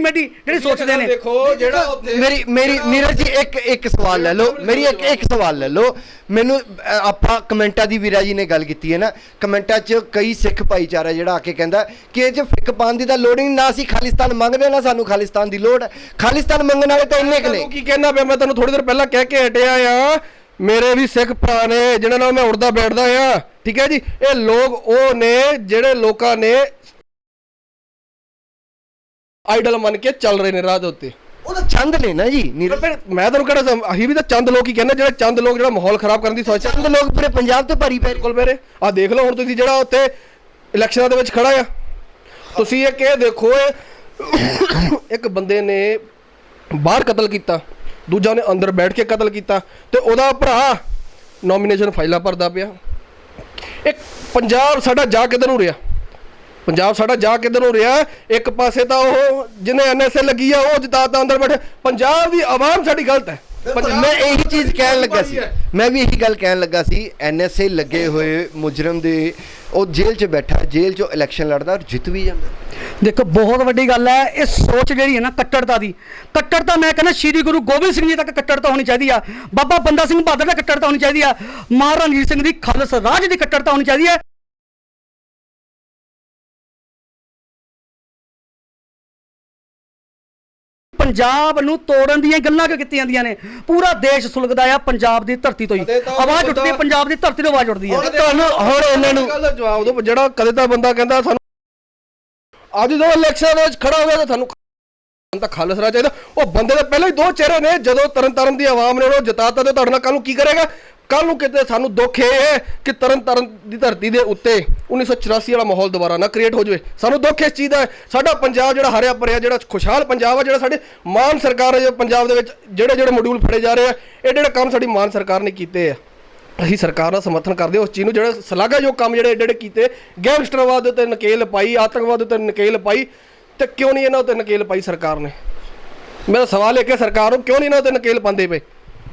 ਮੇਡੀ? ਜਿਹੜੀ ਸੋਚਦੇ ਨੇ। ਦੇਖੋ ਜਿਹੜਾ ਉੱਥੇ ਮੇਰੀ ਮੇਰੀ ਨੀਰਜ ਜੀ ਇੱਕ ਇੱਕ ਸਵਾਲ ਲੈ ਲਓ। ਮੇਰੀ ਇੱਕ ਇੱਕ ਸਵਾਲ ਲੈ ਲਓ। ਮੈਨੂੰ ਅ, ਆਪਾਂ ਕਮੈਂਟਾਂ ਦੀ ਵੀਰਾ ਜੀ ਨੇ ਗੱਲ ਕੀਤੀ ਹੈ ਨਾ। ਕਮੈਂਟਾਂ 'ਚ ਕਈ ਸਿੱਖ ਭਾਈਚਾਰਾ ਜਿਹੜਾ ਆ ਕੇ ਕਹਿੰਦਾ ਕਿ ਇਹ 'ਚ ਫਿੱਕ ਪਾਉਣ ਦੀ ਤਾਂ ਲੋੜ ਹੀ ਨਹੀਂ ਨਾ ਅਸੀਂ ਖਾਲਿਸਤਾਨ ਮੰਗਦੇ ਨਾ ਸਾਨੂੰ ਖਾਲਿਸਤਾਨ ਦੀ ਲੋੜ ਹੈ। ਖਾਲਿਸਤਾਨ ਮੰਗਣ ਵਾਲੇ ਤਾਂ ਇੰਨੇ ਕੁ ਨੇ। ਕੀ ਕਹਿਣਾ ਪਿਆ? ਮੈਂ ਤੈਨੂੰ ਥੋੜੀ ਦੇਰ ਪਹਿਲਾਂ ਕਹਿ ਕੇ ਹਟਿਆ ਆ। ਮੇਰੇ ਵੀ ਸਿੱਖ ਭਰਾ ਨੇ ਜਿਹਨਾਂ ਨਾਲ ਮੈਂ ਉੜਦਾ ਬੈਠਦਾ ਆ। ਠੀਕ ਹੈ ਜੀ? ਇਹ ਲੋਕ ਉਹ ਨੇ ਜਿਹੜੇ ਲੋਕਾਂ ਨੇ ਆਈਡਲ ਮੰਨ ਕੇ ਚੱਲ ਰਹੇ ਨੇ ਰਾਹ ਦੇ ਉੱਤੇ। ਉਹ ਤਾਂ ਚੰਦ ਨੇ ਨਾ ਜੀ ਨੀਰਜ ਫਿਰ ਮੈਂ ਤੁਹਾਨੂੰ ਕਹਿੰਦਾ ਅਸੀਂ ਵੀ ਤਾਂ ਚੰਦ ਲੋਕ ਹੀ ਕਹਿੰਦੇ ਜਿਹੜੇ ਚੰਦ ਲੋਕ ਜਿਹੜਾ ਮਾਹੌਲ ਖਰਾਬ ਕਰਨ ਦੀ ਸੋਚ ਚੰਦ ਲੋਕ ਪੂਰੇ ਪੰਜਾਬ ਤੇ ਭਾਰੀ ਪੈ ਰਹੇ। ਕੋਲ ਮੇਰੇ ਆ ਦੇਖ ਲਓ ਹੁਣ ਤੁਸੀਂ ਜਿਹੜਾ ਉੱਥੇ ਇਲੈਕਸ਼ਨਾਂ ਦੇ ਵਿੱਚ ਖੜਾ ਆ। ਤੁਸੀਂ ਇਹ ਕਿ ਦੇਖੋ ਇਹ ਇੱਕ ਬੰਦੇ ਨੇ ਬਾਹਰ ਕਤਲ ਕੀਤਾ ਦੂਜਾ ਨੇ ਅੰਦਰ ਬੈਠ ਕੇ ਕਤਲ ਕੀਤਾ ਤੇ ਉਹਦਾ ਭਰਾ ਨੋਮੀਨੇਸ਼ਨ ਫਾਈਲਾਂ ਭਰਦਾ ਪਿਆ। ਇੱਕ ਪੰਜਾਬ ਸਾਡਾ ਜਾ ਕਿੱਧਰ ਨੂੰ ਰਿਹਾ? ਪੰਜਾਬ ਸਾਡਾ ਜਾ ਕਿੱਧਰ ਨੂੰ ਰਿਹਾ ਇੱਕ ਪਾਸੇ ਤਾਂ ਉਹ ਜਿਹਨੇ ਐਨਐਸਏ ਲੱਗੀ ਆ ਉਹ ਜਤਾਤਾ ਅੰਦਰ ਬੈਠੇ। ਪੰਜਾਬ ਦੀ ਆਵਾਮ ਸਾਡੀ ਗਲਤ ਹੈ। ਮੈਂ ਇਹੀ ਚੀਜ਼ ਕਹਿਣ ਲੱਗਾ ਸੀ। ਹੈ। ਮੈਂ ਵੀ ਇਹੀ ਗੱਲ ਕਹਿਣ ਲੱਗਾ ਸੀ। ਐਨਐਸਏ ਲੱਗੇ ਹੋਏ ਮੁਜਰਮ ਦੇ ਉਹ ਜੇਲ੍ਹ 'ਚ ਬੈਠਾ ਜੇਲ੍ਹ 'ਚੋਂ ਇਲੈਕਸ਼ਨ ਲੜਦਾ ਔਰ ਜਿੱਤ ਵੀ ਜਾਂਦਾ ਦੇਖੋ ਬਹੁਤ ਵੱਡੀ ਗੱਲ ਹੈ ਇਹ ਸੋਚ ਜਿਹੜੀ ਹੈ ਨਾ ਕੱਟੜਤਾ ਦੀ। ਕੱਟੜਤਾ ਮੈਂ ਕਹਿੰਦਾ ਸ਼੍ਰੀ ਗੁਰੂ ਗੋਬਿੰਦ ਸਿੰਘ ਜੀ ਤੱਕ ਕੱਟੜਤਾ ਹੋਣੀ ਚਾਹੀਦੀ ਆ। ਬਾਬਾ ਬੰਦਾ ਸਿੰਘ ਬਹਾਦਰ ਦਾ ਕੱਟੜਤਾ ਹੋਣੀ ਚਾਹੀਦੀ ਆ। ਮਹਾਰਾਜਾ ਰਣਜੀਤ ਸਿੰਘ ਦੀ ਖਾਲਸ ਰਾਜ ਦੀ ਕੱਟੜਤਾ ਹੋਣੀ ਚਾਹੀਦੀ ਹੈ। ਪੰਜਾਬ ਨੂੰ ਤੋੜਨ ਦੀਆਂ ਗੱਲਾਂ ਕਿਉਂ ਕੀਤੀਆਂ ਜਾਂਦੀਆਂ ਨੇ? ਪੂਰਾ ਦੇਸ਼ ਸੁਲਗਦਾ ਆ ਪੰਜਾਬ ਦੀ ਧਰਤੀ ਤੋਂ ਹੀ। ਆਵਾਜ਼ ਉੱਠਦੀ ਹੈ ਪੰਜਾਬ ਦੀ ਧਰਤੀ ਤੋਂ ਆਵਾਜ਼ ਉੱਠਦੀ ਹੈ ਤੁਹਾਨੂੰ ਹੁਣ ਇਹਨਾਂ ਨੂੰ ਗੱਲ ਦਾ ਜਵਾਬ ਦਿਓ ਜਿਹੜਾ ਕਦੇ ਤਾਂ ਬੰਦਾ ਕਹਿੰਦਾ ਸਾਨੂੰ ਅੱਜ ਜਦੋਂ ਇਲੈਕਸ਼ਨ ਦੇ ਵਿੱਚ ਖੜਾ ਹੋ ਗਿਆ ਤਾਂ ਤੁਹਾਨੂੰ ਸਾਨੂੰ ਤਾਂ ਖਾਲਸ ਰਾਜ ਚਾਹੀਦਾ। ਉਹ ਬੰਦੇ ਦੇ ਪਹਿਲਾਂ ਹੀ ਦੋ ਚਿਹਰੇ ਨੇ ਜਦੋਂ ਤਰਨ ਤਾਰਨ ਦੀ ਆਵਾਮ ਨੇ ਉਹਨੂੰ ਜਿਤਾਤਾ ਤੇ ਤੁਹਾਡੇ ਨਾਲ ਕੱਲ ਨੂੰ ਕੀ ਕਰੇਗਾ? ਕੱਲ ਨੂੰ ਕਿਤੇ ਸਾਨੂੰ ਦੁੱਖ ਇਹ ਹੈ ਕਿ ਤਰਨ ਤਾਰਨ ਦੀ ਧਰਤੀ ਦੇ ਉੱਤੇ 1984 ਵਾਲਾ ਮਾਹੌਲ ਦੁਬਾਰਾ ਨਾ ਕ੍ਰੀਏਟ ਹੋ ਜਾਵੇ। ਸਾਨੂੰ ਦੁੱਖ ਇਸ ਚੀਜ਼ ਦਾ ਹੈ। ਸਾਡਾ ਪੰਜਾਬ ਜਿਹੜਾ ਹਰਿਆ ਭਰਿਆ, ਜਿਹੜਾ ਖੁਸ਼ਹਾਲ ਪੰਜਾਬ ਆ, ਜਿਹੜਾ ਸਾਡੇ ਮਾਨ ਸਰਕਾਰ ਹੈ ਪੰਜਾਬ ਦੇ ਵਿੱਚ ਜਿਹੜੇ ਜਿਹੜੇ ਮੋਡਿਊਲ ਫੜੇ ਜਾ ਰਹੇ ਆ, ਇਹ ਜਿਹੜੇ ਕੰਮ ਸਾਡੀ ਮਾਨ ਸਰਕਾਰ ਨੇ ਕੀਤੇ ਆ, ਅਸੀਂ ਸਰਕਾਰ ਦਾ ਸਮਰਥਨ ਕਰਦੇ ਹਾਂ। ਉਸ ਚੀਜ਼ ਨੂੰ ਜਿਹੜੇ ਸ਼ਲਾਘਾਯੋਗ ਕੰਮ ਜਿਹੜੇ ਏਡੇ ਏਡੇ ਕੀਤੇ, ਗੈਂਗਸਟਰਵਾਦ ਦੇ ਉੱਤੇ ਨਕੇਲ ਪਾਈ, ਆਤੰਕਵਾਦ ਦੇ ਉੱਤੇ ਨਕੇਲ ਪਾਈ, ਤੇ ਕਿਉਂ ਨਹੀਂ ਇਹਨਾਂ ਉੱਤੇ ਨਕੇਲ ਪਾਈ ਸਰਕਾਰ ਨੇ? ਮੇਰਾ ਸਵਾਲ ਇਹ ਕਿ ਸਰਕਾਰ ਨੂੰ ਕਿਉਂ ਨਹੀਂ ਇਹਨਾਂ ਉੱਤੇ ਨਕੇਲ ਪਾਉਂਦੇ ਪਏ?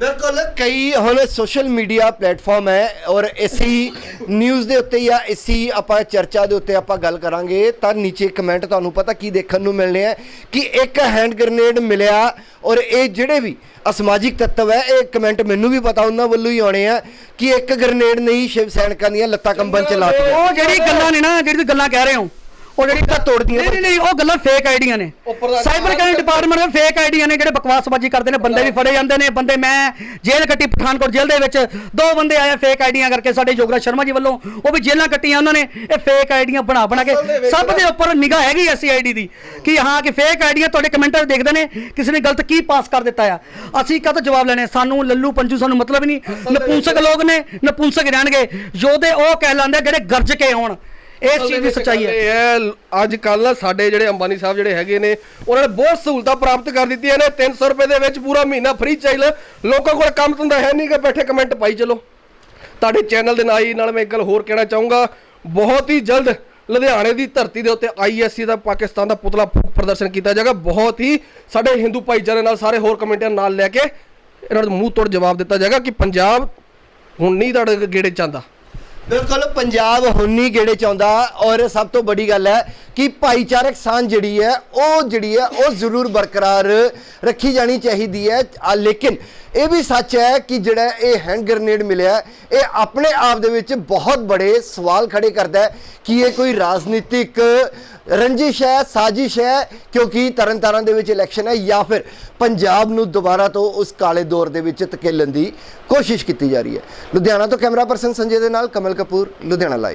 ਬਿਲਕੁਲ। ਕਈ ਹੁਣ ਸੋਸ਼ਲ ਮੀਡੀਆ ਪਲੇਟਫਾਰਮ ਹੈ ਔਰ ਇਸੀ ਨਿਊਜ਼ ਦੇ ਉੱਤੇ ਜਾਂ ਇਸੀ ਆਪਾਂ ਚਰਚਾ ਦੇ ਉੱਤੇ ਆਪਾਂ ਗੱਲ ਕਰਾਂਗੇ ਤਾਂ ਨੀਚੇ ਕਮੈਂਟ ਤੁਹਾਨੂੰ ਪਤਾ ਕੀ ਦੇਖਣ ਨੂੰ ਮਿਲਣੇ ਆ ਕਿ ਇੱਕ ਹੈਂਡ ਗ੍ਰਨੇਡ ਮਿਲਿਆ ਔਰ ਇਹ ਜਿਹੜੇ ਵੀ ਅਸਮਾਜਿਕ ਤੱਤਵ ਹੈ ਇਹ ਕਮੈਂਟ ਮੈਨੂੰ ਵੀ ਪਤਾ ਉਹਨਾਂ ਵੱਲੋਂ ਹੀ ਆਉਣੇ ਆ ਕਿ ਇੱਕ ਗ੍ਰਨੇਡ ਨਹੀਂ ਸ਼ਿਵ ਸੈਨਿਕਾਂ ਦੀਆਂ ਲੱਤਾਂ ਕੰਬਣ ਚ ਲਾਤੀਆਂ ਉਹ ਜਿਹੜੀ ਗੱਲਾਂ ਨੇ ਨਾ ਜਿਹੜੀ ਤੁਸੀਂ ਗੱਲਾਂ ਕਹਿ ਰਹੇ ਹੋ ਉਹ ਜਿਹੜੀ ਤਾਂ ਤੋੜਦੀਆਂ ਨਹੀਂ ਨਹੀਂ ਨਹੀਂ ਉਹ ਗੱਲਾਂ ਫੇਕ ਆਈਡੀਆਂ ਨੇ। ਸਾਈਬਰ ਕ੍ਰਾਈਮ ਡਿਪਾਰਟਮੈਂਟ ਦੇ ਫੇਕ ਆਈਡੀਆਂ ਨੇ ਜਿਹੜੇ ਬਕਵਾਸਬਾਜ਼ੀ ਕਰਦੇ ਨੇ ਬੰਦੇ ਵੀ ਫੜੇ ਜਾਂਦੇ ਨੇ ਬੰਦੇ ਮੈਂ ਜੇਲ੍ਹ ਕੱਟੀ ਪਠਾਨਕੋਟ ਜੇਲ੍ਹ ਦੇ ਵਿੱਚ ਦੋ ਬੰਦੇ ਆਏ ਫੇਕ ਆਈਡੀਆਂ ਕਰਕੇ ਸਾਡੇ ਯੋਗਰਾਜ ਸ਼ਰਮਾ ਜੀ ਵੱਲੋਂ ਉਹ ਵੀ ਜੇਲ੍ਹਾਂ ਕੱਟੀਆਂ ਉਹਨਾਂ ਨੇ ਇਹ ਫੇਕ ਆਈਡੀਆਂ ਬਣਾ ਬਣਾ ਕੇ। ਸਭ ਦੇ ਉੱਪਰ ਨਿਗਾਹ ਹੈਗੀ ਐਸੀ ਆਈਡੀ ਦੀ ਕਿ ਹਾਂ ਕਿ ਫੇਕ ਆਈਡੀਆਂ ਤੁਹਾਡੇ ਕਮੈਂਟਰ ਦੇਖਦੇ ਨੇ ਕਿਸੇ ਨੇ ਗਲਤ ਕੀ ਪਾਸ ਕਰ ਦਿੱਤਾ ਆ। ਅਸੀਂ ਕਦ ਜਵਾਬ ਲੈਣੇ? ਸਾਨੂੰ ਲੱਲੂ ਪੰਜੂ ਸਾਨੂੰ ਮਤਲਬ ਹੀ ਨਹੀਂ। ਨਪੁੰਸਕ ਲੋਕ ਨੇ ਨਪੁੰਸਕ ਰਹਿਣਗੇ। ਯੋਧੇ ਉਹ ਕਹਿਲਾਂਦੇ ਜਿਹੜੇ ਗਰਜ ਕੇ ਆਉਣ ਇਸ ਚੀਜ਼ ਦੀ ਸੱਚਾਈ ਹੈ। ਇਹ ਅੱਜ ਕੱਲ ਸਾਡੇ ਜਿਹੜੇ ਅੰਬਾਨੀ ਸਾਹਿਬ ਜਿਹੜੇ ਹੈਗੇ ਨੇ, ਉਹਨਾਂ ਨੇ ਬਹੁਤ ਸਹੂਲਤਾਂ ਪ੍ਰਾਪਤ ਕਰ ਦਿੱਤੀਆਂ ਨੇ। 300 ਰੁਪਏ ਦੇ ਵਿੱਚ ਪੂਰਾ ਮਹੀਨਾ ਫ੍ਰੀ ਚਾਹੀਦਾ। ਲੋਕਾਂ ਕੋਲ ਕੰਮ ਧੰਦਾ ਹੈ ਨਹੀਂ ਕਿ ਬੈਠੇ ਕਮੈਂਟ ਪਾਈ ਚਲੋ। ਤੁਹਾਡੇ ਚੈਨਲ ਦੇ ਨਾਲ ਹੀ, ਨਾਲ ਮੈਂ ਇੱਕ ਗੱਲ ਹੋਰ ਕਹਿਣਾ ਚਾਹੂੰਗਾ। ਬਹੁਤ ਹੀ ਜਲਦ ਲੁਧਿਆਣੇ ਦੀ ਧਰਤੀ ਦੇ ਉੱਤੇ ਆਈਐਸਸੀ ਦਾ, ਪਾਕਿਸਤਾਨ ਦਾ ਪੁਤਲਾ ਪ੍ਰਦਰਸ਼ਨ ਕੀਤਾ ਜਾਏਗਾ। ਬਹੁਤ ਹੀ ਸਾਡੇ ਹਿੰਦੂ ਭਾਈਚਾਰੇ ਨਾਲ ਸਾਰੇ ਹੋਰ ਕਮੈਂਟਾਂ ਨਾਲ ਲੈ ਕੇ ਇਹਨਾਂ ਨੂੰ ਮੂੰਹ ਤੋੜ ਜਵਾਬ ਦਿੱਤਾ ਜਾਏਗਾ ਕਿ ਪੰਜਾਬ ਹੁਣ ਨਹੀਂ ਤੁਹਾਡੇ ਗੇੜੇ ਚਾਹੁੰਦਾ ਬਿਲਕੁਲ, ਪੰਜਾਬ ਹੁਣ ਗੇੜੇ ਚਾਹੁੰਦਾ ਔਰ ਸਭ ਤੋਂ ਵੱਡੀ ਗੱਲ ਹੈ ਕਿ ਭਾਈਚਾਰਕ ਸਾਂਝ ਜਿਹੜੀ ਹੈ, ਉਹ ਜਿਹੜੀ ਹੈ, ਉਹ ਜ਼ਰੂਰ ਬਰਕਰਾਰ ਰੱਖੀ ਜਾਣੀ ਚਾਹੀਦੀ ਹੈ। ਲੇਕਿਨ ਇਹ ਵੀ ਸੱਚ ਹੈ ਕਿ ਜਿਹੜਾ ਇਹ ਹੈਂਡ ਗ੍ਰਨੇਡ ਮਿਲਿਆ, ਇਹ ਆਪਣੇ ਆਪ ਦੇ ਵਿੱਚ ਬਹੁਤ ਬੜੇ ਸਵਾਲ ਖੜੇ ਕਰਦਾ ਹੈ ਕਿ ਇਹ ਕੋਈ ਰਾਜਨੀਤਿਕ ਰੰਜਿਸ਼ ਹੈ, ਸਾਜ਼ਿਸ਼ ਹੈ, ਕਿਉਂਕਿ ਤਰਨਤਾਰਨ ਦੇ ਵਿੱਚ ਇਲੈਕਸ਼ਨ ਹੈ ਜਾਂ ਫਿਰ ਪੰਜਾਬ ਨੂੰ ਦੁਬਾਰਾ ਤੋਂ ਉਸ ਕਾਲੇ ਦੌਰ ਦੇ ਵਿੱਚ ਧਕੇਲਣ ਦੀ ਕੋਸ਼ਿਸ਼ ਕੀਤੀ ਜਾ ਰਹੀ ਹੈ। ਲੁਧਿਆਣਾ ਤੋਂ ਕੈਮਰਾ ਪਰਸਨ ਸੰਜੇ ਦੇ ਨਾਲ ਕਮਲ ਕਪੂਰ, ਲੁਧਿਆਣਾ ਲਾਈਵ